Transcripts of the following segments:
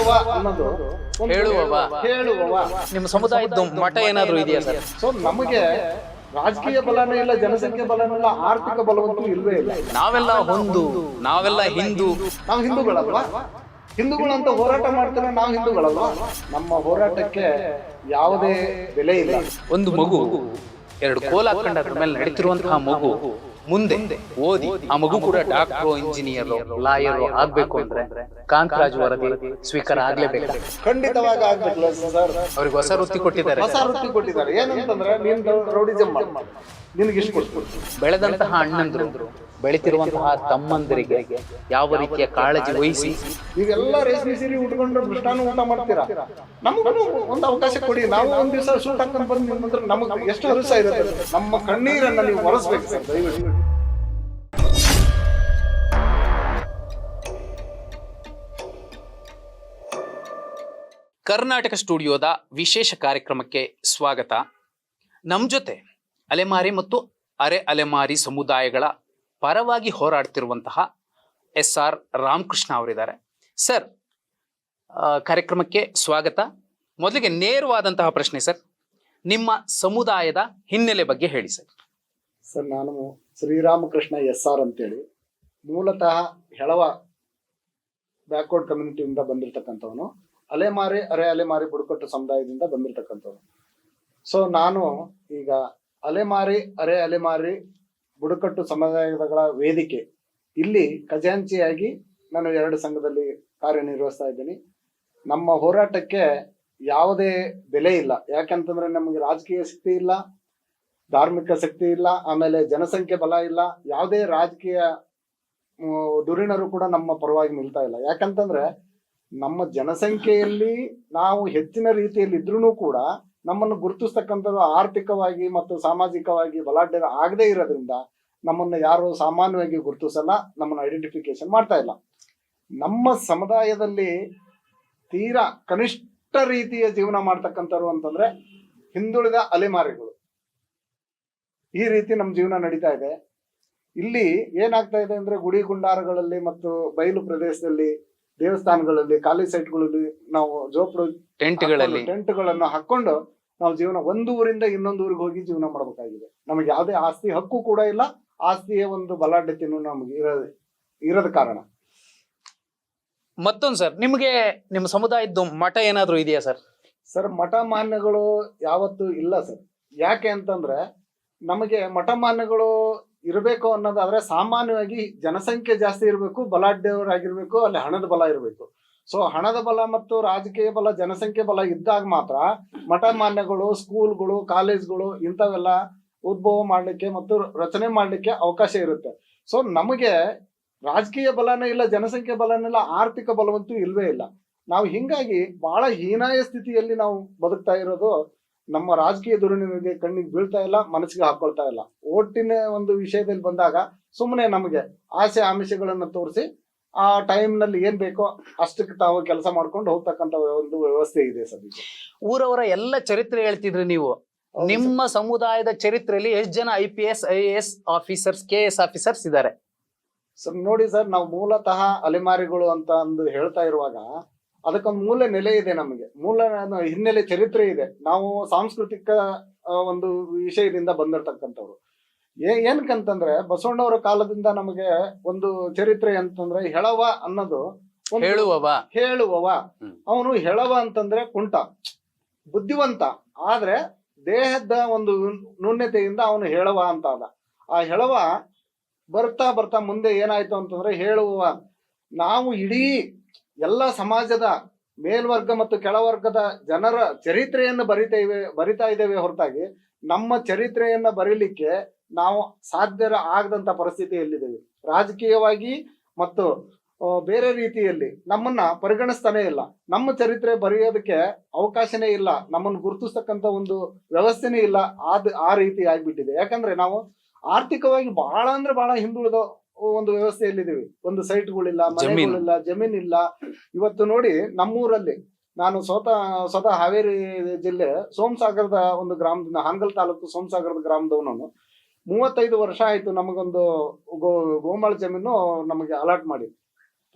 ಹೇಳವ ಅನ್ನೋದು ಒಂದು ಹೇಳುವವ. ಹೇಳುವವ. ನಿಮ್ಮ ಸಮುದಾಯದ ಮಠ ಏನಾದ್ರು ಇದೆಯಾ ಸರ್? ಸೊ ನಮಗೆ ರಾಜಕೀಯ ಬಲನೂ ಇಲ್ಲ ಜನಸಂಖ್ಯೆ ಬಲನೂ ಇಲ್ಲ ಆರ್ಥಿಕ ಬಲವಂತೂ ಇಲ್ವೇ ಇಲ್ಲ. ನಾವೆಲ್ಲ ಒಂದು ನಾವೆಲ್ಲ ಹಿಂದೂ. ನಾವು ಹಿಂದೂಗಳಲ್ವಾ? ಹಿಂದೂಗಳಂತ ಹೋರಾಟ ಮಾಡ್ತಾರೆ ನಾವು ಹಿಂದೂಗಳಲ್ವಾ? ನಮ್ಮ ಹೋರಾಟಕ್ಕೆ ಯಾವುದೇ ಬೆಲೆ ಇಲ್ಲ. ಒಂದು ಮಗು ಎರಡು ಕೋಲ ಹಾಕೊಂಡು ಅದ್ರ ಮೇಲೆ ನಡೀತಿರುವಂತಹ ಮಗು ಮುಂದೆ ಓದಿ ಆ ಮಗು ಕೂಡ ಡಾಕ್ಟರ್ ಇಂಜಿನಿಯರ್ ಲಾಯರ್ ಆಗ್ಬೇಕು ಅಂದ್ರೆ ಕಾಂತರಾಜ್ ವರದಿ ಸ್ವೀಕಾರ ಆಗ್ಲೇಬೇಕು. ಖಂಡಿತವಾಗಿ ಸರ್. ಅವ್ರಿಗೆ ಹೊಸ ವೃತ್ತಿ ಕೊಟ್ಟಿದ್ದಾರೆ. ಹೊಸ ವೃತ್ತಿ ಕೊಟ್ಟಿದ್ದಾರೆ. ಏನಂತಂದ್ರೆ ನೀನ್ ರೌಡಿಸಮ್ ಮಾಡು. ನಿನಗೆ ಇಷ್ಟು ಕೊಡ್ತೀನಿ ಬೆಳೆದಂತಹ ಅಣ್ಣಂದ್ರು ಬೆಳಿತಿರುವಂತಹ ತಮ್ಮಂದರಿಗೆ ಯಾವ ರೀತಿಯ ಕಾಳಜಿ ವಹಿಸಿ? ನೀವೆಲ್ಲ ರೇಷ್ಮೆ ಸೀರೆ ಉಟ್ಕೊಂಡ್ರೆ ಮೃಷ್ಟಾನ ಊಟ ಮಾಡ್ತೀರಾ? ನಮಗೂ ಒಂದು ಅವಕಾಶ ಕೊಡಿ. ನಾವು ಒಂದ್ ದಿವಸ ಸೂಟ್ ಹಾಕೊಂಡು ಬಂದು ನಿಮ್ಮ ಹತ್ರ ನಮಗೆ ಎಷ್ಟು ಹರುಸ ಇರುತ್ತೆ. ನಮ್ಮ ಕಣ್ಣೀರನ್ನ ನೀವು ಒರೆಸ್ಬೇಕು. ಸರ್ ದಯವಿಟ್ಟು ಕರ್ನಾಟಕ ಸ್ಟುಡಿಯೋದ ವಿಶೇಷ ಕಾರ್ಯಕ್ರಮಕ್ಕೆ ಸ್ವಾಗತ. ನಮ್ಮ ಜೊತೆ ಅಲೆಮಾರಿ ಮತ್ತು ಅರೆ ಅಲೆಮಾರಿ ಸಮುದಾಯಗಳ ಪರವಾಗಿ ಹೋರಾಡ್ತಿರುವಂತಹ ಎಸ್ ಆರ್ ರಾಮಕೃಷ್ಣ ಅವರಿದ್ದಾರೆ. ಸರ್ ಕಾರ್ಯಕ್ರಮಕ್ಕೆ ಸ್ವಾಗತ. ಮೊದಲಿಗೆ ನೇರವಾದಂತಹ ಪ್ರಶ್ನೆ ಸರ್. ನಿಮ್ಮ ಸಮುದಾಯದ ಹಿನ್ನೆಲೆ ಬಗ್ಗೆ ಹೇಳಿ ಸರ್. ಸರ್, ನಾನು ಶ್ರೀರಾಮಕೃಷ್ಣ ಎಸ್ ಆರ್ ಅಂತೇಳಿ ಮೂಲತಃ ಹೆಳವ ಬ್ಯಾಕ್ವರ್ಡ್ ಕಮ್ಯುನಿಟಿಯಿಂದ ಬಂದಿರತಕ್ಕಂಥವನು. ಅಲೆಮಾರಿ, ಅರೆ ಅಲೆಮಾರಿ ಬುಡಕಟ್ಟು ಸಮುದಾಯದಿಂದ ಬಂದಿರತಕ್ಕಂಥವನು. ಸೊ ನಾನು ಈಗ ಅಲೆಮಾರಿ, ಅರೆ ಅಲೆಮಾರಿ ಬುಡಕಟ್ಟು ಸಮುದಾಯಗಳ ವೇದಿಕೆ. ಇಲ್ಲಿ ಖಜಾಂಚಿಯಾಗಿ ನಾನು ಎರಡು ಸಂಘದಲ್ಲಿ ಕಾರ್ಯನಿರ್ವಹಿಸ್ತಾ ಇದ್ದೀನಿ. ನಮ್ಮ ಹೋರಾಟಕ್ಕೆ ಯಾವುದೇ ಬೆಲೆ ಇಲ್ಲ. ಯಾಕಂತಂದ್ರೆ ನಮಗೆ ರಾಜಕೀಯ ಶಕ್ತಿ ಇಲ್ಲ, ಧಾರ್ಮಿಕ ಶಕ್ತಿ ಇಲ್ಲ, ಆಮೇಲೆ ಜನಸಂಖ್ಯೆ ಬಲ ಇಲ್ಲ. ಯಾವುದೇ ರಾಜಕೀಯ ಧುರೀಣರು ಕೂಡ ನಮ್ಮ ಪರವಾಗಿ ನಿಲ್ತಾ ಇಲ್ಲ. ಯಾಕಂತಂದ್ರೆ ನಮ್ಮ ಜನಸಂಖ್ಯೆಯಲ್ಲಿ ನಾವು ಹೆಚ್ಚಿನ ರೀತಿಯಲ್ಲಿ ಇದ್ರೂ ಕೂಡ ನಮ್ಮನ್ನು ಗುರುತಿಸ್ತಕ್ಕಂಥದ್ದು ಆರ್ಥಿಕವಾಗಿ ಮತ್ತು ಸಾಮಾಜಿಕವಾಗಿ ಬಲಾಢ್ಯ ಆಗದೇ ಇರೋದ್ರಿಂದ ನಮ್ಮನ್ನು ಯಾರು ಸಾಮಾನ್ಯವಾಗಿ ಗುರುತಿಸಲ್ಲ, ನಮ್ಮನ್ನು ಐಡೆಂಟಿಫಿಕೇಶನ್ ಮಾಡ್ತಾ ಇಲ್ಲ. ನಮ್ಮ ಸಮುದಾಯದಲ್ಲಿ ತೀರಾ ಕನಿಷ್ಠ ರೀತಿಯ ಜೀವನ ಮಾಡ್ತಕ್ಕಂಥವ್ರು ಅಂತಂದ್ರೆ ಹಿಂದುಳಿದ ಅಲೆಮಾರಿಗಳು. ಈ ರೀತಿ ನಮ್ಮ ಜೀವನ ನಡೀತಾ ಇದೆ. ಇಲ್ಲಿ ಏನಾಗ್ತಾ ಇದೆ ಅಂದ್ರೆ ಗುಡಿ ಗುಂಡಾರಗಳಲ್ಲಿ ಮತ್ತು ಬಯಲು ಪ್ರದೇಶದಲ್ಲಿ ದೇವಸ್ಥಾನಗಳಲ್ಲಿ ಖಾಲಿ ಸೈಟ್ಗಳಲ್ಲಿ ನಾವು ಜೋಪಡು ಟೆಂಟ್ಗಳಲ್ಲಿ. ಟೆಂಟ್ಗಳನ್ನು ಹಾಕೊಂಡು ನಾವು ಜೀವನ ಒಂದು ಊರಿಂದ ಇನ್ನೊಂದು ಊರಿಗೆ ಹೋಗಿ ಜೀವನ ಮಾಡಬೇಕಾಗಿದೆ. ನಮಗೆ ಯಾವುದೇ ಆಸ್ತಿ ಹಕ್ಕು ಕೂಡ ಇಲ್ಲ ಆಸ್ತಿಯ ಒಂದು ಬಲಾಢ್ಯತೆಯನ್ನು ನಮಗೆ ಇರೋದು ಇರದ ಕಾರಣ. ಮತ್ತೊಂದು ಸರ್ ನಿಮಗೆ ನಿಮ್ಮ ಸಮುದಾಯದ ಮಠ ಏನಾದರೂ ಇದೆಯಾ ಸರ್? ಸರ್ ಮಠ ಮಾನ್ಯಗಳು ಯಾವತ್ತೂ ಇಲ್ಲ ಸರ್. ಯಾಕೆ ಅಂತಂದ್ರೆ ನಮಗೆ ಮಠ ಮಾನ್ಯಗಳು ಇರಬೇಕು ಅನ್ನೋದಾದ್ರೆ ಸಾಮಾನ್ಯವಾಗಿ ಜನಸಂಖ್ಯೆ ಜಾಸ್ತಿ ಇರಬೇಕು, ಬಲಾಢ್ಯವರಾಗಿರ್ಬೇಕು, ಅಲ್ಲಿ ಹಣದ ಬಲ ಇರಬೇಕು. ಸೊ ಹಣದ ಬಲ ಮತ್ತು ರಾಜಕೀಯ ಬಲ, ಜನಸಂಖ್ಯೆ ಬಲ ಇದ್ದಾಗ ಮಾತ್ರ ಮಠ ಮಾನ್ಯಗಳು ಸ್ಕೂಲ್ಗಳು ಕಾಲೇಜ್ಗಳು ಇಂಥವೆಲ್ಲ ಉದ್ಭವ ಮಾಡ್ಲಿಕ್ಕೆ ಮತ್ತು ರಚನೆ ಮಾಡ್ಲಿಕ್ಕೆ ಅವಕಾಶ ಇರುತ್ತೆ. ಸೊ ನಮಗೆ ರಾಜಕೀಯ ಬಲನೇ ಇಲ್ಲ, ಜನಸಂಖ್ಯೆ ಬಲನೇ ಇಲ್ಲ, ಆರ್ಥಿಕ ಬಲವಂತೂ ಇಲ್ವೇ ಇಲ್ಲ. ನಾವು ಹಿಂಗಾಗಿ ಬಹಳ ಹೀನಾಯ ಸ್ಥಿತಿಯಲ್ಲಿ ನಾವು ಬದುಕ್ತಾ ಇರೋದು ನಮ್ಮ ರಾಜಕೀಯ ಧೋರಣೆ ಕಣ್ಣಿಗೆ ಬೀಳ್ತಾ ಇಲ್ಲ ಮನಸ್ಸಿಗೆ ಹಾಕೊಳ್ತಾ ಇಲ್ಲ. ಓಟಿನ ಒಂದು ವಿಷಯದಲ್ಲಿ ಬಂದಾಗ ಸುಮ್ಮನೆ ನಮಗೆ ಆಸೆ ಆಮಿಷಗಳನ್ನು ತೋರಿಸಿ ಆ ಟೈಮ್ನಲ್ಲಿ ಏನ್ ಬೇಕೋ ಅಷ್ಟಕ್ಕೆ ತಾವು ಕೆಲಸ ಮಾಡ್ಕೊಂಡು ಹೋಗ್ತಕ್ಕಂತ ಒಂದು ವ್ಯವಸ್ಥೆ ಇದೆ ಸದ್ಯಕ್ಕೆ ಊರವರ ಎಲ್ಲ ಚರಿತ್ರೆ ಹೇಳ್ತಿದ್ರಿ ನೀವು. ನಿಮ್ಮ ಸಮುದಾಯದ ಚರಿತ್ರೆಯಲ್ಲಿ ಎಷ್ಟು ಜನ I P S I A S officers K S officers ಇದ್ದಾರೆ? ಸರ್ ನೋಡಿ ಸರ್ ನಾವು ಮೂಲತಃ ಅಲೆಮಾರಿಗಳು ಅಂತ ಅಂದು ಹೇಳ್ತಾ ಇರುವಾಗ ಅದಕ್ಕೊಂದು ಮೂಲ ನೆಲೆ ಇದೆ ನಮಗೆ. ಮೂಲ ಹಿನ್ನೆಲೆ ಚರಿತ್ರೆ ಇದೆ. ನಾವು ಸಾಂಸ್ಕೃತಿಕ ಒಂದು ವಿಷಯದಿಂದ ಬಂದಿರತಕ್ಕಂಥವ್ರು. ಏ ಏನಕ್ಕಂತಂದ್ರೆ ಬಸವಣ್ಣವರ ಕಾಲದಿಂದ ನಮಗೆ ಒಂದು ಚರಿತ್ರೆ ಅಂತಂದ್ರೆ ಹೆಳವ ಅನ್ನೋದು ಹೇಳುವವ. ಹೇಳುವವ. ಅವನು ಹೆಳವ ಅಂತಂದ್ರೆ ಕುಂಟ. ಬುದ್ಧಿವಂತ. ಆದ್ರೆ ದೇಹದ ಒಂದು ನ್ಯೂನ್ಯತೆಯಿಂದ ಅವನು ಹೇಳವ ಅಂತ ಅದ. ಆ ಹೆಳವ ಬರ್ತಾ ಬರ್ತಾ ಮುಂದೆ ಏನಾಯ್ತು ಅಂತಂದ್ರೆ ಹೇಳುವ ನಾವು ಇಡೀ ಎಲ್ಲ ಸಮಾಜದ ಮೇಲ್ವರ್ಗ ಮತ್ತು ಕೆಳವರ್ಗದ ಜನರ ಚರಿತ್ರೆಯನ್ನು ಇವೆ ಬರಿತಾ ಇದ್ದೇವೆ ಹೊರತಾಗಿ ನಮ್ಮ ಚರಿತ್ರೆಯನ್ನ ಬರೀಲಿಕ್ಕೆ ನಾವು ಸಾಧ್ಯ ಆಗದಂತ ಪರಿಸ್ಥಿತಿಯಲ್ಲಿದ್ದೇವೆ ರಾಜಕೀಯವಾಗಿ ಮತ್ತು ಬೇರೆ ರೀತಿಯಲ್ಲಿ ನಮ್ಮನ್ನ ಪರಿಗಣಿಸ್ತಾನೆ ಇಲ್ಲ. ನಮ್ಮ ಚರಿತ್ರೆ ಬರೆಯೋದಕ್ಕೆ ಅವಕಾಶನೇ ಇಲ್ಲ. ನಮ್ಮನ್ನು ಗುರುತಿಸ್ತಕ್ಕಂತ ಒಂದು ವ್ಯವಸ್ಥೆನೇ ಇಲ್ಲ. ಆದ, ಆ ರೀತಿ ಆಗ್ಬಿಟ್ಟಿದೆ. ಯಾಕಂದ್ರೆ ನಾವು ಆರ್ಥಿಕವಾಗಿ ಬಹಳ ಅಂದ್ರೆ ಬಹಳ ಹಿಂದುಳಿದ ಒಂದು ವ್ಯವಸ್ಥೆಯಲ್ಲಿದ್ದೀವಿ ಒಂದು ಸೈಟ್ಗಳಿಲ್ಲ ಮನೆಗಳಿಲ್ಲ ಜಮೀನ್ ಇಲ್ಲ ಇವತ್ತು ನೋಡಿ ನಮ್ಮೂರಲ್ಲಿ ನಾನು ಸ್ವತಃ ಸ್ವತಃ ಹಾವೇರಿ ಜಿಲ್ಲೆ ಸೋಮಸಾಗರದ ಒಂದು ಗ್ರಾಮದಿಂದ ಹಾನಗಲ್ ತಾಲೂಕು ಸೋಮಸಾಗರದ ಗ್ರಾಮದವನು ಮೂವತ್ತೈದು ವರ್ಷ ಆಯ್ತು ನಮಗೊಂದು ಗೋ ಗೋಮಾಳ ಜಮೀನು ನಮಗೆ ಅಲಾಟ್ ಮಾಡಿ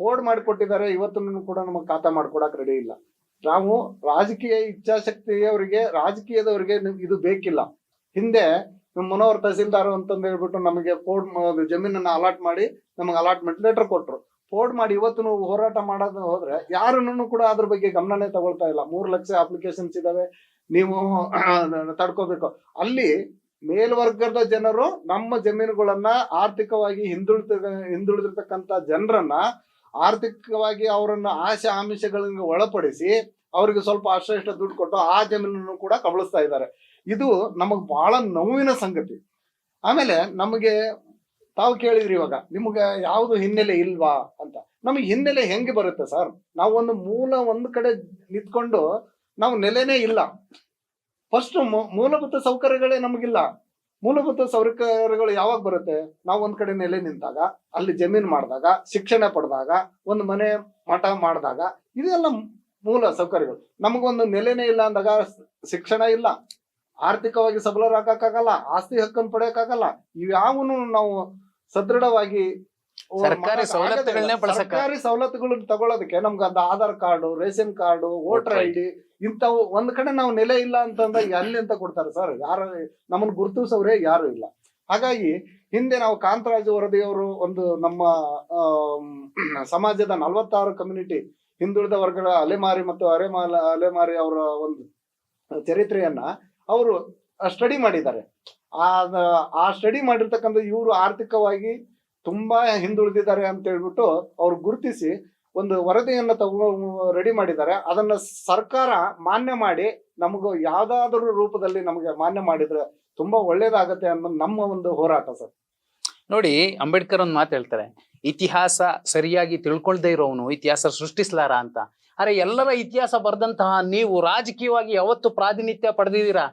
ಫೋರ್ಡ್ ಮಾಡಿಕೊಟ್ಟಿದ್ದಾರೆ ಇವತ್ತು ಕೂಡ ನಮಗೆ ಖಾತಾ ಮಾಡ್ಕೊಡಕ್ ರೆಡಿ ಇಲ್ಲ. ನಾವು ರಾಜಕೀಯ ಇಚ್ಛಾಶಕ್ತಿಯವರಿಗೆ ರಾಜಕೀಯದವರಿಗೆ ಇದು ಬೇಕಿಲ್ಲ. ಹಿಂದೆ ನಮ್ಮ ಮನೋಹರ್ ತಹಸೀಲ್ದಾರ್ ಅಂತಂದು ಹೇಳ್ಬಿಟ್ಟು ನಮಗೆ ಫೋರ್ಡ್ ಜಮೀನನ್ನು ಅಲಾಟ್ ಮಾಡಿ ನಮಗೆ ಅಲಾಟ್ಮೆಂಟ್ ಲೆಟರ್ ಕೊಟ್ಟರು ಫೋರ್ಡ್ ಮಾಡಿ ಇವತ್ತು ಹೋರಾಟ ಮಾಡೋದು ಹೋದ್ರೆ ಯಾರನ್ನು ಕೂಡ ಅದ್ರ ಬಗ್ಗೆ ಗಮನನೇ ತಗೊಳ್ತಾ ಇಲ್ಲ. ಮೂರು ಲಕ್ಷ ಅಪ್ಲಿಕೇಶನ್ಸ್ ಇದಾವೆ. ನೀವು ತಡ್ಕೋಬೇಕು. ಅಲ್ಲಿ ಮೇಲ್ವರ್ಗದ ಜನರು ನಮ್ಮ ಜಮೀನುಗಳನ್ನ ಆರ್ಥಿಕವಾಗಿ ಹಿಂದುಳಿದ, ಹಿಂದುಳಿದಿರ್ತಕ್ಕಂಥ ಜನರನ್ನ ಆರ್ಥಿಕವಾಗಿ ಅವರನ್ನ ಆಶೆ ಆಮಿಷಗಳಿಗೆ ಒಳಪಡಿಸಿ ಅವರಿಗೆ ಸ್ವಲ್ಪ ಅಷ್ಟ ದುಡ್ಡು ಕೊಟ್ಟು ಆ ಜಮೀನನ್ನು ಕೂಡ ಕಬಳಿಸ್ತಾ ಇದ್ದಾರೆ. ಇದು ನಮಗ್ ಬಹಳ ನೋವಿನ ಸಂಗತಿ. ಆಮೇಲೆ ನಮಗೆ ತಾವು ಕೇಳಿದ್ರಿ ಇವಾಗ, ನಿಮಗೆ ಯಾವುದು ಹಿನ್ನೆಲೆ ಇಲ್ವಾ ಅಂತ. ನಮಗೆ ಹಿನ್ನೆಲೆ ಹೆಂಗೆ ಬರುತ್ತೆ ಸರ್? ನಾವು ಒಂದು ಮೂಲ ಒಂದು ಕಡೆ ನಿಂತ್ಕೊಂಡು ನಾವು ನೆಲೆನೇ ಇಲ್ಲ. ಫಸ್ಟ್ ಮೂಲಭೂತ ಸೌಕರ್ಯಗಳೇ ನಮಗಿಲ್ಲ. ಮೂಲಭೂತ ಸೌಕರ್ಯಗಳು ಯಾವಾಗ ಬರುತ್ತೆ? ನಾವು ಒಂದ್ ಕಡೆ ನೆಲೆ ನಿಂತಾಗ, ಅಲ್ಲಿ ಜಮೀನ್ ಮಾಡಿದಾಗ, ಶಿಕ್ಷಣ ಪಡೆದಾಗ, ಒಂದು ಮನೆ ಮಠ ಮಾಡಿದಾಗ, ಇದೆಲ್ಲ ಮೂಲ ಸೌಕರ್ಯಗಳು. ನಮಗೊಂದು ನೆಲೆನೇ ಇಲ್ಲ ಅಂದಾಗ ಶಿಕ್ಷಣ ಇಲ್ಲ. ಆರ್ಥಿಕವಾಗಿ ಸಬಲರಾಗಕ್ಕಾಗಲ್ಲ ಆಸ್ತಿ ಹಕ್ಕನ್ನು ಪಡೆಯಕ್ಕಾಗಲ್ಲ ಇವ್ಯಾವನು ನಾವು ಸದೃಢವಾಗಿ ಸರ್ಕಾರಿ ತಗೊಳೋದಕ್ಕೆ ಸರ್ಕಾರಿ ಸವಲತ್ತುಗಳನ್ನ ತಗೊಳ್ಳೋದಕ್ಕೆ ನಮ್ಗೆ ಅದು Aadhaar card ration card voter I D ಇಂಥವು ಒಂದ್ ಕಡೆ ನಾವು ನೆಲೆ ಇಲ್ಲ ಅಂತಂದಾಗ ಎಲ್ಲಿ ಅಂತ ಕೊಡ್ತಾರೆ ಸರ್. ಯಾರು ನಮ್ಮನ್ನ ಗುರುತಿಸೋರೇ ಯಾರು ಇಲ್ಲ. ಹಾಗಾಗಿ ಹಿಂದೆ ನಾವು ಕಾಂತರಾಜು ವರದಿಯವರು ಒಂದು ನಮ್ಮ ಸಮಾಜದ ನಲವತ್ತಾರು ಕಮ್ಯುನಿಟಿ ಹಿಂದುಳಿದ ವರ್ಗಗಳ ಅಲೆಮಾರಿ ಮತ್ತು ಅರೆಮಾಲ ಅಲೆಮಾರಿ ಅವರ ಒಂದು ಚರಿತ್ರೆಯನ್ನ ಅವರು ಸ್ಟಡಿ ಮಾಡಿದ್ದಾರೆ. ಆ ಸ್ಟಡಿ ಮಾಡಿರ್ತಕ್ಕಂಥ ಇವರು ಆರ್ಥಿಕವಾಗಿ ತುಂಬಾ ಹಿಂದುಳಿದಿದ್ದಾರೆ ಅಂತ ಹೇಳ್ಬಿಟ್ಟು ಅವ್ರು ಗುರುತಿಸಿ ಒಂದು ವರದಿಯನ್ನ ತಗೋ ರೆಡಿ ಮಾಡಿದ್ದಾರೆ. ಅದನ್ನ ಸರ್ಕಾರ ಮಾನ್ಯ ಮಾಡಿ ನಮಗೂ ಯಾವ್ದಾದ್ರು ರೂಪದಲ್ಲಿ ನಮಗೆ ಮಾನ್ಯ ಮಾಡಿದ್ರೆ ತುಂಬಾ ಒಳ್ಳೇದಾಗತ್ತೆ ಅನ್ನೋದು ನಮ್ಮ ಒಂದು ಹೋರಾಟ ಸರ್. ನೋಡಿ, ಅಂಬೇಡ್ಕರ್ ಒಂದು ಮಾತು ಹೇಳ್ತಾರೆ, ಇತಿಹಾಸ ಸರಿಯಾಗಿ ತಿಳ್ಕೊಳ್ದೇ ಇರೋವನು, ಇತಿಹಾಸ ಸೃಷ್ಟಿಸ್ಲಾರ ಅಂತ. ಅರೆ, ಎಲ್ಲರ ಇತಿಹಾಸ ಬರೆದಂತಹ ನೀವು ರಾಜಕೀಯವಾಗಿ ಯಾವತ್ತು ಪ್ರಾತಿನಿಧ್ಯ ಪಡೆದಿದ್ದೀರಾ?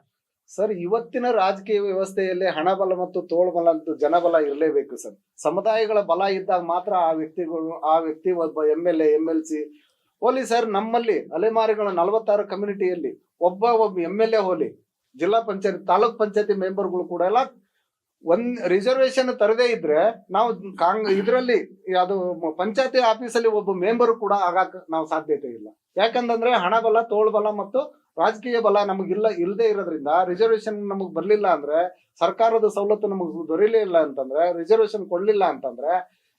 ಸರ್, ಇವತ್ತಿನ ರಾಜಕೀಯ ವ್ಯವಸ್ಥೆಯಲ್ಲಿ ಹಣಬಲ ಮತ್ತು ತೋಳ್ಬಲ ಅಂತ ಜನಬಲ ಇರಲೇಬೇಕು ಸರ್. ಸಮುದಾಯಗಳ ಬಲ ಇದ್ದಾಗ ಮಾತ್ರ ಆ ವ್ಯಕ್ತಿಗಳು, ಆ ವ್ಯಕ್ತಿ ಒಬ್ಬ M L A M L C. Holi sir, ನಮ್ಮಲ್ಲಿ ಅಲೆಮಾರಿಗಳ ನಲವತ್ತಾರು ಕಮ್ಯುನಿಟಿಯಲ್ಲಿ ಒಬ್ಬ ಒಬ್ಬ ಎಂ ಎಲ್ ಎ ಹೋಲಿ, ಜಿಲ್ಲಾ ಪಂಚಾಯತ್, ತಾಲೂಕ್ ಪಂಚಾಯತಿ ಮೆಂಬರ್ಗಳು ಕೂಡ ಎಲ್ಲ ಒಂದ್ ರಿಸರ್ವೇಶನ್ ತರದೇ ಇದ್ರೆ ನಾವು ಕಾಂಗ್, ಇದರಲ್ಲಿ ಅದು ಪಂಚಾಯತಿ ಆಫೀಸಲ್ಲಿ ಒಬ್ಬ ಮೆಂಬರ್ ಕೂಡ ಆಗಾಕ ನಾವು ಸಾಧ್ಯತೆ ಇಲ್ಲ. ಯಾಕಂತಂದ್ರೆ ಹಣಬಲ ತೋಳ್ಬಲ ಮತ್ತು ರಾಜಕೀಯ ಬಲ ನಮಗಿಲ್ಲ ಇಲ್ಲದೆ ಇರೋದ್ರಿಂದ ರಿಸರ್ವೇಶನ್ ನಮಗ್ ಬರ್ಲಿಲ್ಲ ಅಂದ್ರೆ, ಸರ್ಕಾರದ ಸವಲತ್ತು ನಮಗ್ ದೊರೆಯಲಿಲ್ಲ ಅಂತಂದ್ರೆ ರಿಸರ್ವೇಶನ್ ಕೊಡ್ಲಿಲ್ಲ ಅಂತಂದ್ರೆ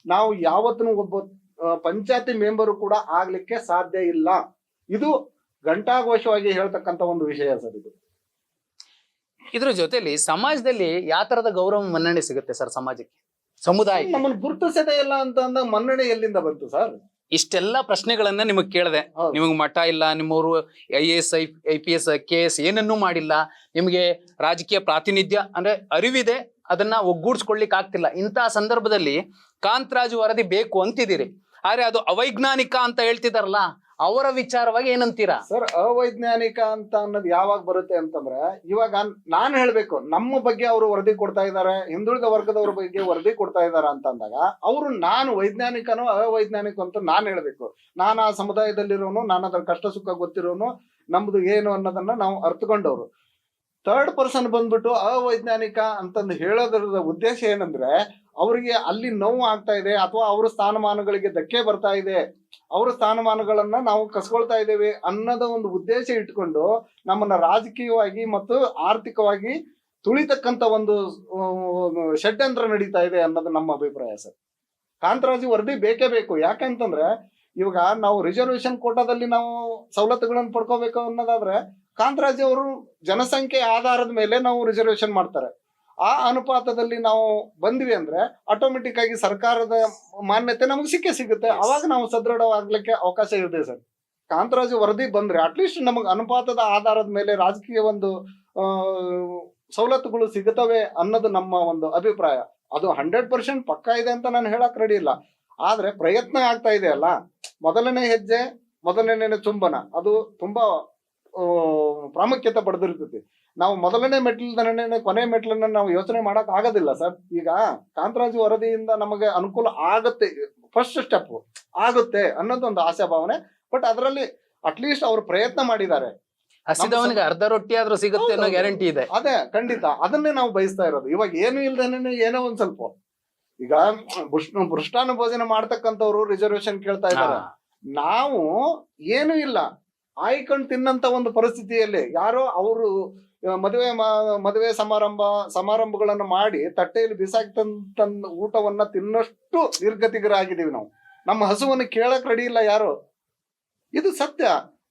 ನಾವು ಯಾವತ್ತೂ ಒಬ್ಬ ಪಂಚಾಯತಿ ಮೆಂಬರು ಕೂಡ ಆಗ್ಲಿಕ್ಕೆ ಸಾಧ್ಯ ಇಲ್ಲ. ಇದು ಘಂಟಾಘೋಷವಾಗಿ ಹೇಳ್ತಕ್ಕಂತ ಒಂದು ವಿಷಯ ಸರ್ ಇದು. ಇದ್ರ ಜೊತೆಲಿ ಸಮಾಜದಲ್ಲಿ ಯಾವ ತರದ ಗೌರವ ಮನ್ನಣೆ ಸಿಗುತ್ತೆ ಸರ್ ಸಮಾಜಕ್ಕೆ? ಸಮುದಾಯ ನಮ್ಮನ್ನು ಗುರುತಿಸದೇ ಇಲ್ಲ ಅಂತ ಅಂದಾಗ ಮನ್ನಣೆ ಎಲ್ಲಿಂದ ಬಂತು ಸರ್? ಇಷ್ಟೆಲ್ಲ ಪ್ರಶ್ನೆಗಳನ್ನ ನಿಮಗ್ ಕೇಳಿದೆ. ನಿಮಗೆ ನಿಮಗ್ ಮಠ ಇಲ್ಲ ನಿಮ್ಮವರು I S I I P S K S ಏನನ್ನೂ ಮಾಡಿಲ್ಲ. ನಿಮಗೆ ರಾಜಕೀಯ ಪ್ರಾತಿನಿಧ್ಯ ಅಂದ್ರೆ ಅರಿವಿದೆ ಅದನ್ನ ಒಗ್ಗೂಡ್ಸ್ಕೊಳ್ಲಿಕ್ಕೆ ಆಗ್ತಿಲ್ಲ. ಇಂತಹ ಸಂದರ್ಭದಲ್ಲಿ ಕಾಂತರಾಜು ವರದಿ ಬೇಕು ಅಂತಿದ್ದೀರಿ. ಆದ್ರೆ ಅದು ಅವೈಜ್ಞಾನಿಕ ಅಂತ ಹೇಳ್ತಿದಾರಲ್ಲ ಅವರ ವಿಚಾರವಾಗಿ ಏನಂತೀರಾ? ಸರ್, ಅವೈಜ್ಞಾನಿಕ ಅಂತ ಅನ್ನೋದು ಯಾವಾಗ ಬರುತ್ತೆ ಅಂತಂದ್ರೆ, ಇವಾಗ ನಾನು ಹೇಳ್ಬೇಕು, ನಮ್ಮ ಬಗ್ಗೆ ಅವರು ವರದಿ ಕೊಡ್ತಾ ಇದ್ದಾರೆ, ಹಿಂದುಳಿದ ವರ್ಗದವ್ರ ಬಗ್ಗೆ ವರದಿ ಕೊಡ್ತಾ ಇದಾರ ಅಂತ ಅಂದಾಗ ಅವರು ನಾನು ವೈಜ್ಞಾನಿಕನೋ ಅವೈಜ್ಞಾನಿಕ ಅಂತ ನಾನು ಹೇಳ್ಬೇಕು. ನಾನು ಆ ಸಮುದಾಯದಲ್ಲಿರೋನು, ನಾನು ಅದ್ರ ಕಷ್ಟ ಸುಖ ಗೊತ್ತಿರೋನು, ನಮ್ದು ಏನು ಅನ್ನೋದನ್ನ ನಾವು ಅರ್ಥಕೊಂಡವ್ರು ಥರ್ಡ್ ಪರ್ಸನ್ ಬಂದ್ಬಿಟ್ಟು ಅವೈಜ್ಞಾನಿಕ ಅಂತಂದು ಹೇಳೋದ್ರ ಉದ್ದೇಶ ಏನಂದ್ರೆ, ಅವರಿಗೆ ಅಲ್ಲಿ ನೋವು ಆಗ್ತಾ ಇದೆ ಅಥವಾ ಅವ್ರ ಸ್ಥಾನಮಾನಗಳಿಗೆ ಧಕ್ಕೆ ಬರ್ತಾ ಇದೆ, ಅವರ ಸ್ಥಾನಮಾನಗಳನ್ನ ನಾವು ಕಸ್ಕೊಳ್ತಾ ಇದ್ದೇವೆ ಅನ್ನೋದ ಒಂದು ಉದ್ದೇಶ ಇಟ್ಕೊಂಡು ನಮ್ಮನ್ನ ರಾಜಕೀಯವಾಗಿ ಮತ್ತು ಆರ್ಥಿಕವಾಗಿ ತುಳಿತಕ್ಕಂತ ಒಂದು ಷಡ್ಯಂತ್ರ ನಡೀತಾ ಇದೆ ಅನ್ನೋದು ನಮ್ಮ ಅಭಿಪ್ರಾಯ ಸರ್. ಕಾಂತರಾಜು ವರದಿ ಬೇಕೇ ಬೇಕು. ಯಾಕಂತಂದ್ರೆ ಇವಾಗ ನಾವು ರಿಸರ್ವೇಶನ್ ಕೋಟಾದಲ್ಲಿ ನಾವು ಸವಲತ್ತುಗಳನ್ನು ಪಡ್ಕೋಬೇಕು ಅನ್ನೋದಾದ್ರೆ ಕಾಂತರಾಜ್ ಅವರು ಜನಸಂಖ್ಯೆ ಆಧಾರದ ಮೇಲೆ ನಾವು ರಿಸರ್ವೇಶನ್ ಮಾಡ್ತಾರೆ. ಆ ಅನುಪಾತದಲ್ಲಿ ನಾವು ಬಂದ್ವಿ ಅಂದ್ರೆ ಆಟೋಮೆಟಿಕ್ ಆಗಿ ಸರ್ಕಾರದ ಮಾನ್ಯತೆ ನಮಗೆ ಸಿಕ್ಕೇ ಸಿಗುತ್ತೆ. ಅವಾಗ ನಾವು ಸದೃಢವಾಗ್ಲಿಕ್ಕೆ ಅವಕಾಶ ಇರುತ್ತೆ ಸರ್. ಕಾಂತರಾಜು ವರದಿ ಬಂದ್ರೆ ಅಟ್ಲೀಸ್ಟ್ ನಮಗೆ ಅನುಪಾತದ ಆಧಾರದ ಮೇಲೆ ರಾಜಕೀಯ ಒಂದು ಸವಲತ್ತುಗಳು ಸಿಗುತ್ತವೆ ಅನ್ನೋದು ನಮ್ಮ ಒಂದು ಅಭಿಪ್ರಾಯ. ಅದು ಹಂಡ್ರೆಡ್ ಪರ್ಸೆಂಟ್ ಪಕ್ಕ ಇದೆ ಅಂತ ನಾನು ಹೇಳಕ್ ರೆಡಿ ಇಲ್ಲ. ಆದ್ರೆ ಪ್ರಯತ್ನ ಆಗ್ತಾ ಇದೆ ಅಲ್ಲ. ಮೊದಲನೇ ಹೆಜ್ಜೆ ಮೊದಲನೇ ಚುಂಬನ. ಅದು ತುಂಬಾ ಪ್ರಾಮುಖ್ಯತೆ ಪಡೆದಿರ್ತೈತಿ ನಾವು ಮೊದಲನೇ ಮೆಟ್ಲನೇ ಕೊನೆ ಮೆಟ್ಲನ್ನ ನಾವು ಯೋಚನೆ ಮಾಡಕ್ ಆಗೋದಿಲ್ಲ ಸರ್. ಈಗ ಕಾಂತರಾಜು ವರದಿಯಿಂದ ನಮಗೆ ಅನುಕೂಲ ಆಗುತ್ತೆ ಫಸ್ಟ್ ಸ್ಟೆಪ್ ಆಗುತ್ತೆ ಅನ್ನೋದೊಂದು ಆಶಾಭಾವನೆ. ಬಟ್ ಅದರಲ್ಲಿ ಅಟ್ಲೀಸ್ಟ್ ಅವರು ಪ್ರಯತ್ನ ಮಾಡಿದ್ದಾರೆ. ಹಸಿದವನಿಗೆ ಅರ್ಧ ರೊಟ್ಟಿ ಆದ್ರೂ ಸಿಗುತ್ತೆ ಅನ್ನೋ ಗ್ಯಾರಂಟಿ ಇದೆ. ಅದೇ ಖಂಡಿತ. ಅದನ್ನೇ ನಾವು ಬಯಸ್ತಾ ಇರೋದು. ಇವಾಗ ಏನು ಇಲ್ದೇನೆ ಏನೋ ಒಂದ್ ಸ್ವಲ್ಪ. ಈಗ ಬುಷ್- ಭೃಷ್ಟಾನ ಭೋಜನ ಮಾಡ್ತಕ್ಕಂಥವ್ರು ರಿಸರ್ವೇಶನ್ ಕೇಳ್ತಾ ಇದ್ದಾರೆ. ನಾವು ಏನು ಇಲ್ಲ. ಆಯ್ಕೊಂಡು ತಿನ್ನಂತ ಒಂದು ಪರಿಸ್ಥಿತಿಯಲ್ಲಿ ಯಾರೋ ಅವರು ಮದುವೆ ಮದುವೆ ಸಮಾರಂಭ ಸಮಾರಂಭಗಳನ್ನು ಮಾಡಿ ತಟ್ಟೆಯಲ್ಲಿ ಬಿಸಾಕ್ತಂತ ಊಟವನ್ನ ತಿನ್ನಷ್ಟು ನಿರ್ಗತಿಗರಾಗಿದ್ದೀವಿ ನಾವು. ನಮ್ಮ ಹಸುವನ್ನು ಕೇಳಕ್ ರೆಡಿ ಇಲ್ಲ ಯಾರು. ಇದು ಸತ್ಯ.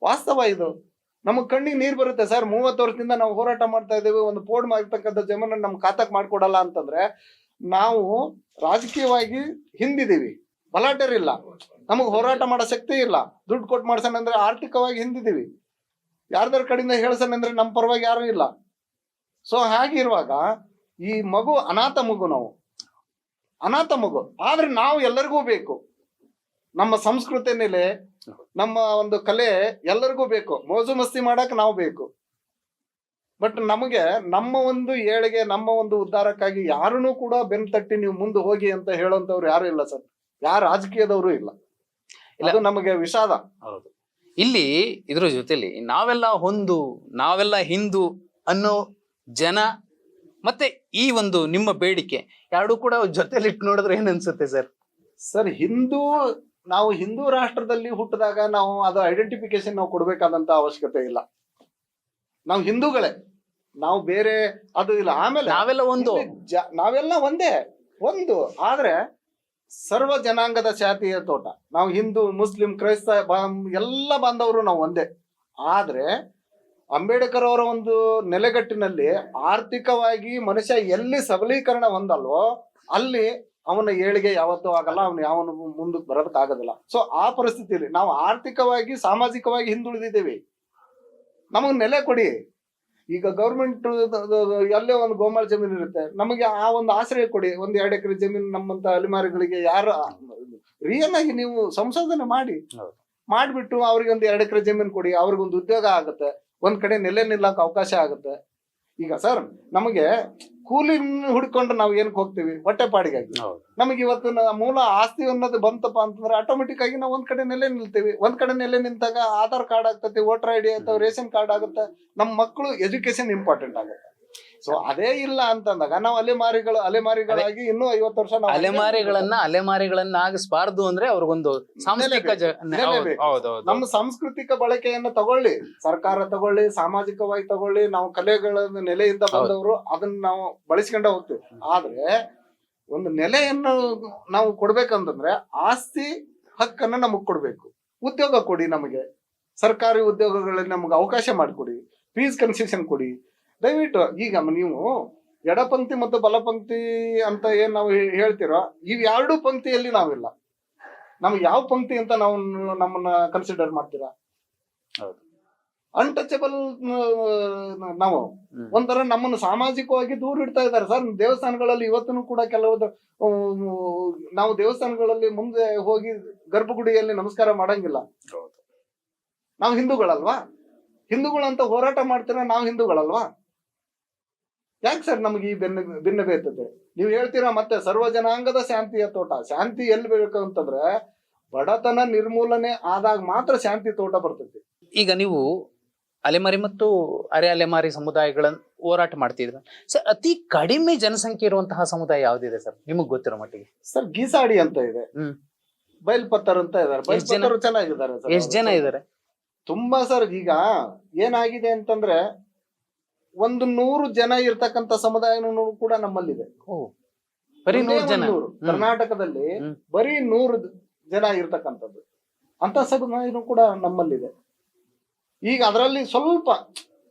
ವಾಸ್ತವ ಇದು. ನಮ್ಮ ಕಣ್ಣಿಗೆ ನೀರ್ ಬರುತ್ತೆ. ಸರ್ ಮೂವತ್ತು ವರ್ಷದಿಂದ ನಾವು ಹೋರಾಟ ಮಾಡ್ತಾ ಇದ್ದೇವೆ. ಒಂದು ಪೋಡ್ ಮಾಡಿರ್ತಕ್ಕಂಥ ಜಮೀನನ್ನು ನಮ್ ಖಾತಾಕ್ ಮಾಡ್ಕೊಡಲ್ಲ ಅಂತಂದ್ರೆ ನಾವು ರಾಜಕೀಯವಾಗಿ ಹಿಂದಿದ್ದೀವಿ. ಬಲಾಟರಿಲ್ಲ ನಮಗೆ ಹೋರಾಟ ಮಾಡೋ ಶಕ್ತಿ ಇಲ್ಲ. ದುಡ್ಡು ಕೊಟ್ಟು ಮಾಡ್ಸೋಣ ಅಂದ್ರೆ ಆರ್ಥಿಕವಾಗಿ ಹಿಂದಿದ್ದೀವಿ. ಯಾರ್ದಾರ ಕಡೆಯಿಂದ ಹೇಳ್ಸೋಣ ಅಂದ್ರೆ ನಮ್ಮ ಪರವಾಗಿ ಯಾರು ಇಲ್ಲ. ಸೊ ಹಾಗಿರುವಾಗ ಈ ಮಗು ಅನಾಥ ಮಗು ನಾವು. ಅನಾಥ ಮಗು. ಆದ್ರೆ ನಾವು ಎಲ್ಲರಿಗೂ ಬೇಕು. ನಮ್ಮ ಸಂಸ್ಕೃತಿ ನೆಲೆ, ನಮ್ಮ ಒಂದು ಕಲೆ ಎಲ್ಲರಿಗೂ ಬೇಕು. ಮೋಜು ಮಸ್ತಿ ಮಾಡಕ್ ನಾವು ಬೇಕು. ಬಟ್ ನಮಗೆ ನಮ್ಮ ಒಂದು ಏಳಿಗೆ ನಮ್ಮ ಒಂದು ಉದ್ಧಾರಕ್ಕಾಗಿ ಯಾರನ್ನೂ ಕೂಡ ಬೆನ್ ತಟ್ಟಿ ನೀವು ಮುಂದೆ ಹೋಗಿ ಅಂತ ಹೇಳೋಂಥವ್ರು ಯಾರು ಇಲ್ಲ ಸರ್. ಯಾರು ರಾಜಕೀಯದವರು ಇಲ್ಲ. ಇದು ನಮಗೆ ವಿಷಾದ. ಹೌದು. ಇಲ್ಲಿ ಇದ್ರ ಜೊತೆಲಿ ನಾವೆಲ್ಲ ಹೊಂದು ನಾವೆಲ್ಲ ಹಿಂದೂ ಅನ್ನೋ ಜನ ಮತ್ತೆ ಈ ಒಂದು ನಿಮ್ಮ ಬೇಡಿಕೆ ಎರಡು ಕೂಡ ಜೊತೆಲಿ ಇಟ್ಟು ನೋಡಿದ್ರೆ ಏನ್ ಅನ್ಸುತ್ತೆ ಸರ್? ಸರ್ ಹಿಂದೂ ನಾವು ಹಿಂದೂ ರಾಷ್ಟ್ರದಲ್ಲಿ ಹುಟ್ಟಿದಾಗ ನಾವು ಅದು ಐಡೆಂಟಿಫಿಕೇಶನ್ ನಾವು ಕೊಡ್ಬೇಕಾದಂತ ಅವಶ್ಯಕತೆ ಇಲ್ಲ. ನಾವು ಹಿಂದೂಗಳೇ. ನಾವು ಬೇರೆ ಅದು ಇಲ್ಲ. ಆಮೇಲೆ ನಾವೆಲ್ಲ ಒಂದು. ಜ- ನಾವೆಲ್ಲ ಒಂದೇ ಒಂದು. ಆದ್ರೆ ಸರ್ವ ಜನಾಂಗದ ಜಾತಿಯ ತೋಟ. ನಾವು ಹಿಂದೂ ಮುಸ್ಲಿಂ ಕ್ರೈಸ್ತ ಬಾ- ಎಲ್ಲ ಬಾಂಧವರು ನಾವು ಒಂದೇ. ಆದ್ರೆ ಅಂಬೇಡ್ಕರ್ ಅವರ ಒಂದು ನೆಲೆಗಟ್ಟಿನಲ್ಲಿ ಆರ್ಥಿಕವಾಗಿ ಮನುಷ್ಯ ಎಲ್ಲಿ ಸಬಲೀಕರಣ ಹೊಂದಲ್ವೋ ಅಲ್ಲಿ ಅವನ ಏಳಿಗೆ ಯಾವತ್ತೂ ಆಗಲ್ಲ ಅವನು ಯಾವನು ಮುಂದಕ್ಕೆ ಬರೋದಕ್ಕಾಗೋದಿಲ್ಲ ಸೊ ಆ ಪರಿಸ್ಥಿತಿಯಲ್ಲಿ ನಾವು ಆರ್ಥಿಕವಾಗಿ ಸಾಮಾಜಿಕವಾಗಿ ಹಿಂದುಳಿದಿದ್ದೇವೆ. ನಮಗೆ ನೆಲೆ ಕೊಡಿ. ಈಗ ಗೌರ್ಮೆಂಟ್ ಎಲ್ಲೇ ಒಂದು ಗೋಮಾಳ ಜಮೀನು ಇರುತ್ತೆ. ನಮಗೆ ಆ ಒಂದು ಆಶ್ರಯ ಕೊಡಿ. ಒಂದ್ ಎರಡು ಎಕರೆ ಜಮೀನು ನಮ್ಮಂತ ಅಲಿಮಾರಿಗಳಿಗೆ ಯಾರು ರಿಯಲ್ ಆಗಿ ನೀವು ಸಂಶೋಧನೆ ಮಾಡಿ. ಮಾಡಿಬಿಟ್ಟು ಮಾಡ್ಬಿಟ್ಟು ಅವ್ರಿಗೆ ಒಂದು ಎರಡು ಎಕರೆ ಜಮೀನು ಕೊಡಿ. ಅವ್ರಿಗೊಂದು ಉದ್ಯೋಗ ಆಗುತ್ತೆ. ಒಂದ್ ಕಡೆ ನೆಲೆ ನಿಲ್ಲಕ್ ಅವಕಾಶ ಆಗುತ್ತೆ. ಈಗ ಸರ್ ನಮಗೆ ಕೂಲಿ ಹುಡ್ಕೊಂಡು ನಾವು ಏನಕ್ಕೆ ಹೋಗ್ತೀವಿ? ಹೊಟ್ಟೆ ಪಾಡಿಗಾಗಿ. ನಮಗೆ ಇವತ್ತು ಮೂಲ ಆಸ್ತಿ ಅನ್ನೋದು ಬಂತಪ್ಪ ಅಂತಂದ್ರೆ ಆಟೋಮೆಟಿಕ್ ಆಗಿ ನಾವು ಒಂದ್ ಕಡೆ ನೆಲೆ ನಿಲ್ತೀವಿ. ಒಂದ್ ಕಡೆ ನೆಲೆ ನಿಂತಾಗ ಆಧಾರ್ ಕಾರ್ಡ್ ಆಗ್ತತಿ ವೋಟರ್ ಐ ಡಿ ಅಥವಾ ರೇಷನ್ ಕಾರ್ಡ್ ಆಗುತ್ತೆ. ನಮ್ಮ ಮಕ್ಕಳು ಎಜುಕೇಶನ್ ಇಂಪಾರ್ಟೆಂಟ್ ಆಗುತ್ತೆ. ಸೊ ಅದೇ ಇಲ್ಲ ಅಂತಂದಾಗ ನಾವು ಅಲೆಮಾರಿಗಳು ಅಲೆಮಾರಿಗಳಾಗಿ ಇನ್ನು ಐವತ್ತು ವರ್ಷ ನಾವು ಅಲೆಮಾರಿಗಳನ್ನ ಅಲೆಮಾರಿಗಳನ್ನ ಆಗಿಸ್ಬಾರ್ದು ಅಂದ್ರೆ ಅವ್ರಿಗೊಂದು ಸಾಂಸ್ಕೃತಿಕ. ನಮ್ಮ ಸಾಂಸ್ಕೃತಿಕ ಬಳಕೆಯನ್ನ ತಗೊಳ್ಳಿ ಸರ್ಕಾರ ತಗೊಳ್ಳಿ ಸಾಮಾಜಿಕವಾಗಿ ತಗೊಳ್ಳಿ ನಾವು ಕಲೆಗಳ ನೆಲೆಯಿಂದ ಬಂದವರು ಅದನ್ನ ನಾವು ಬಳಸ್ಕೊಂಡ ಹೋಗ್ತೀವಿ. ಆದ್ರೆ ಒಂದು ನೆಲೆಯನ್ನು ನಾವು ಕೊಡ್ಬೇಕಂತಂದ್ರೆ ಆಸ್ತಿ ಹಕ್ಕನ್ನ ನಮಗ್ ಕೊಡ್ಬೇಕು. ಉದ್ಯೋಗ ಕೊಡಿ ನಮಗೆ. ಸರ್ಕಾರಿ ಉದ್ಯೋಗಗಳಲ್ಲಿ ನಮಗೆ ಅವಕಾಶ ಮಾಡಿಕೊಡಿ. ಫೀಸ್ ಕನ್ಸೆಷನ್ ಕೊಡಿ. ದಯವಿಟ್ಟು ಈಗ ನೀವು ಎಡಪಂಕ್ತಿ ಮತ್ತು ಬಲಪಂಕ್ತಿ ಅಂತ ಏನ್ ನಾವು ಹೇಳ್ತಿರೋ ಇವ್ ಎರಡು ಪಂಕ್ತಿಯಲ್ಲಿ ನಾವಿಲ್ಲ. ನಮ್ಗೆ ಯಾವ ಪಂಕ್ತಿ ಅಂತ ನಾವು ನಮ್ಮನ್ನ ಕನ್ಸಿಡರ್ ಮಾಡ್ತೀರಾ? ಹೌದು. ಅನ್ಟಚಬಲ್ ನಾವು. ಒಂಥರ ನಮ್ಮನ್ನು ಸಾಮಾಜಿಕವಾಗಿ ದೂರ ಇಡ್ತಾ ಇದ್ದಾರೆ. ಸರ್ ದೇವಸ್ಥಾನಗಳಲ್ಲಿ ಇವತ್ತೂ ಕೂಡ ಕೆಲವು ನಾವು ದೇವಸ್ಥಾನಗಳಲ್ಲಿ ಮುಂದೆ ಹೋಗಿ ಗರ್ಭಗುಡಿಯಲ್ಲಿ ನಮಸ್ಕಾರ ಮಾಡಂಗಿಲ್ಲ. ನಾವು ಹಿಂದೂಗಳಲ್ವಾ? ಹಿಂದೂಗಳಂತ ಹೋರಾಟ ಮಾಡ್ತೀರ ನಾವು ಹಿಂದೂಗಳಲ್ವಾ? ಯಾಕೆ ಸರ್ ನಮಗೆ ಈ ಬೆನ್ನ ಭಿನ್ನ ಬೇತದೆ. ನೀವು ಹೇಳ್ತೀರಾ ಮತ್ತೆ ಸರ್ವ ಜನಾಂಗದ ಶಾಂತಿಯ ತೋಟ ಶಾಂತಿ ಎಲ್ಲಿ ಬೇಕು ಅಂತಂದ್ರೆ ಬಡತನ ನಿರ್ಮೂಲನೆ ಆದಾಗ ಮಾತ್ರ ಶಾಂತಿ ತೋಟ ಬರ್ತೈತಿ. ಈಗ ನೀವು ಅಲೆಮಾರಿ ಮತ್ತು ಅರೆ ಅಲೆಮಾರಿ ಸಮುದಾಯಗಳನ್ನ ಹೋರಾಟ ಮಾಡ್ತಿದ್ರ ಸರ್ ಅತಿ ಕಡಿಮೆ ಜನಸಂಖ್ಯೆ ಇರುವಂತಹ ಸಮುದಾಯ ಯಾವ್ದಿದೆ ಸರ್? ನಿಮಗ್ ಗೊತ್ತಿರೋ ಮಟ್ಟಿಗೆ? ಸರ್ ಗೀಸಾಡಿ ಅಂತ ಇದೆ. ಹ್ಮ್. ಬೈಲ್ಪತ್ತರ್ ಅಂತ ಇದಾರೆ? ಬೈಲ್ಪತ್ತರು ಚೆನ್ನಾಗಿದ್ದಾರೆ ಎಷ್ಟ್ ಜನ ಇದಾರೆ? ತುಂಬಾ ಸರ್ ಈಗ ಏನಾಗಿದೆ ಅಂತಂದ್ರೆ ಒಂದು ನೂರು ಜನ ಇರ್ತಕ್ಕಂತ ಸಮುದಾಯನೂ ಕೂಡ ನಮ್ಮಲ್ಲಿದೆ. ಬರೀ ನೂರು ಜನ? ಕರ್ನಾಟಕದಲ್ಲಿ. ಬರೀ ನೂರು ಜನ ಇರ್ತಕ್ಕಂಥದ್ದು. ಅಂತ ಸಮುದಾಯನೂ ಕೂಡ ನಮ್ಮಲ್ಲಿದೆ. ಈಗ ಅದರಲ್ಲಿ ಸ್ವಲ್ಪ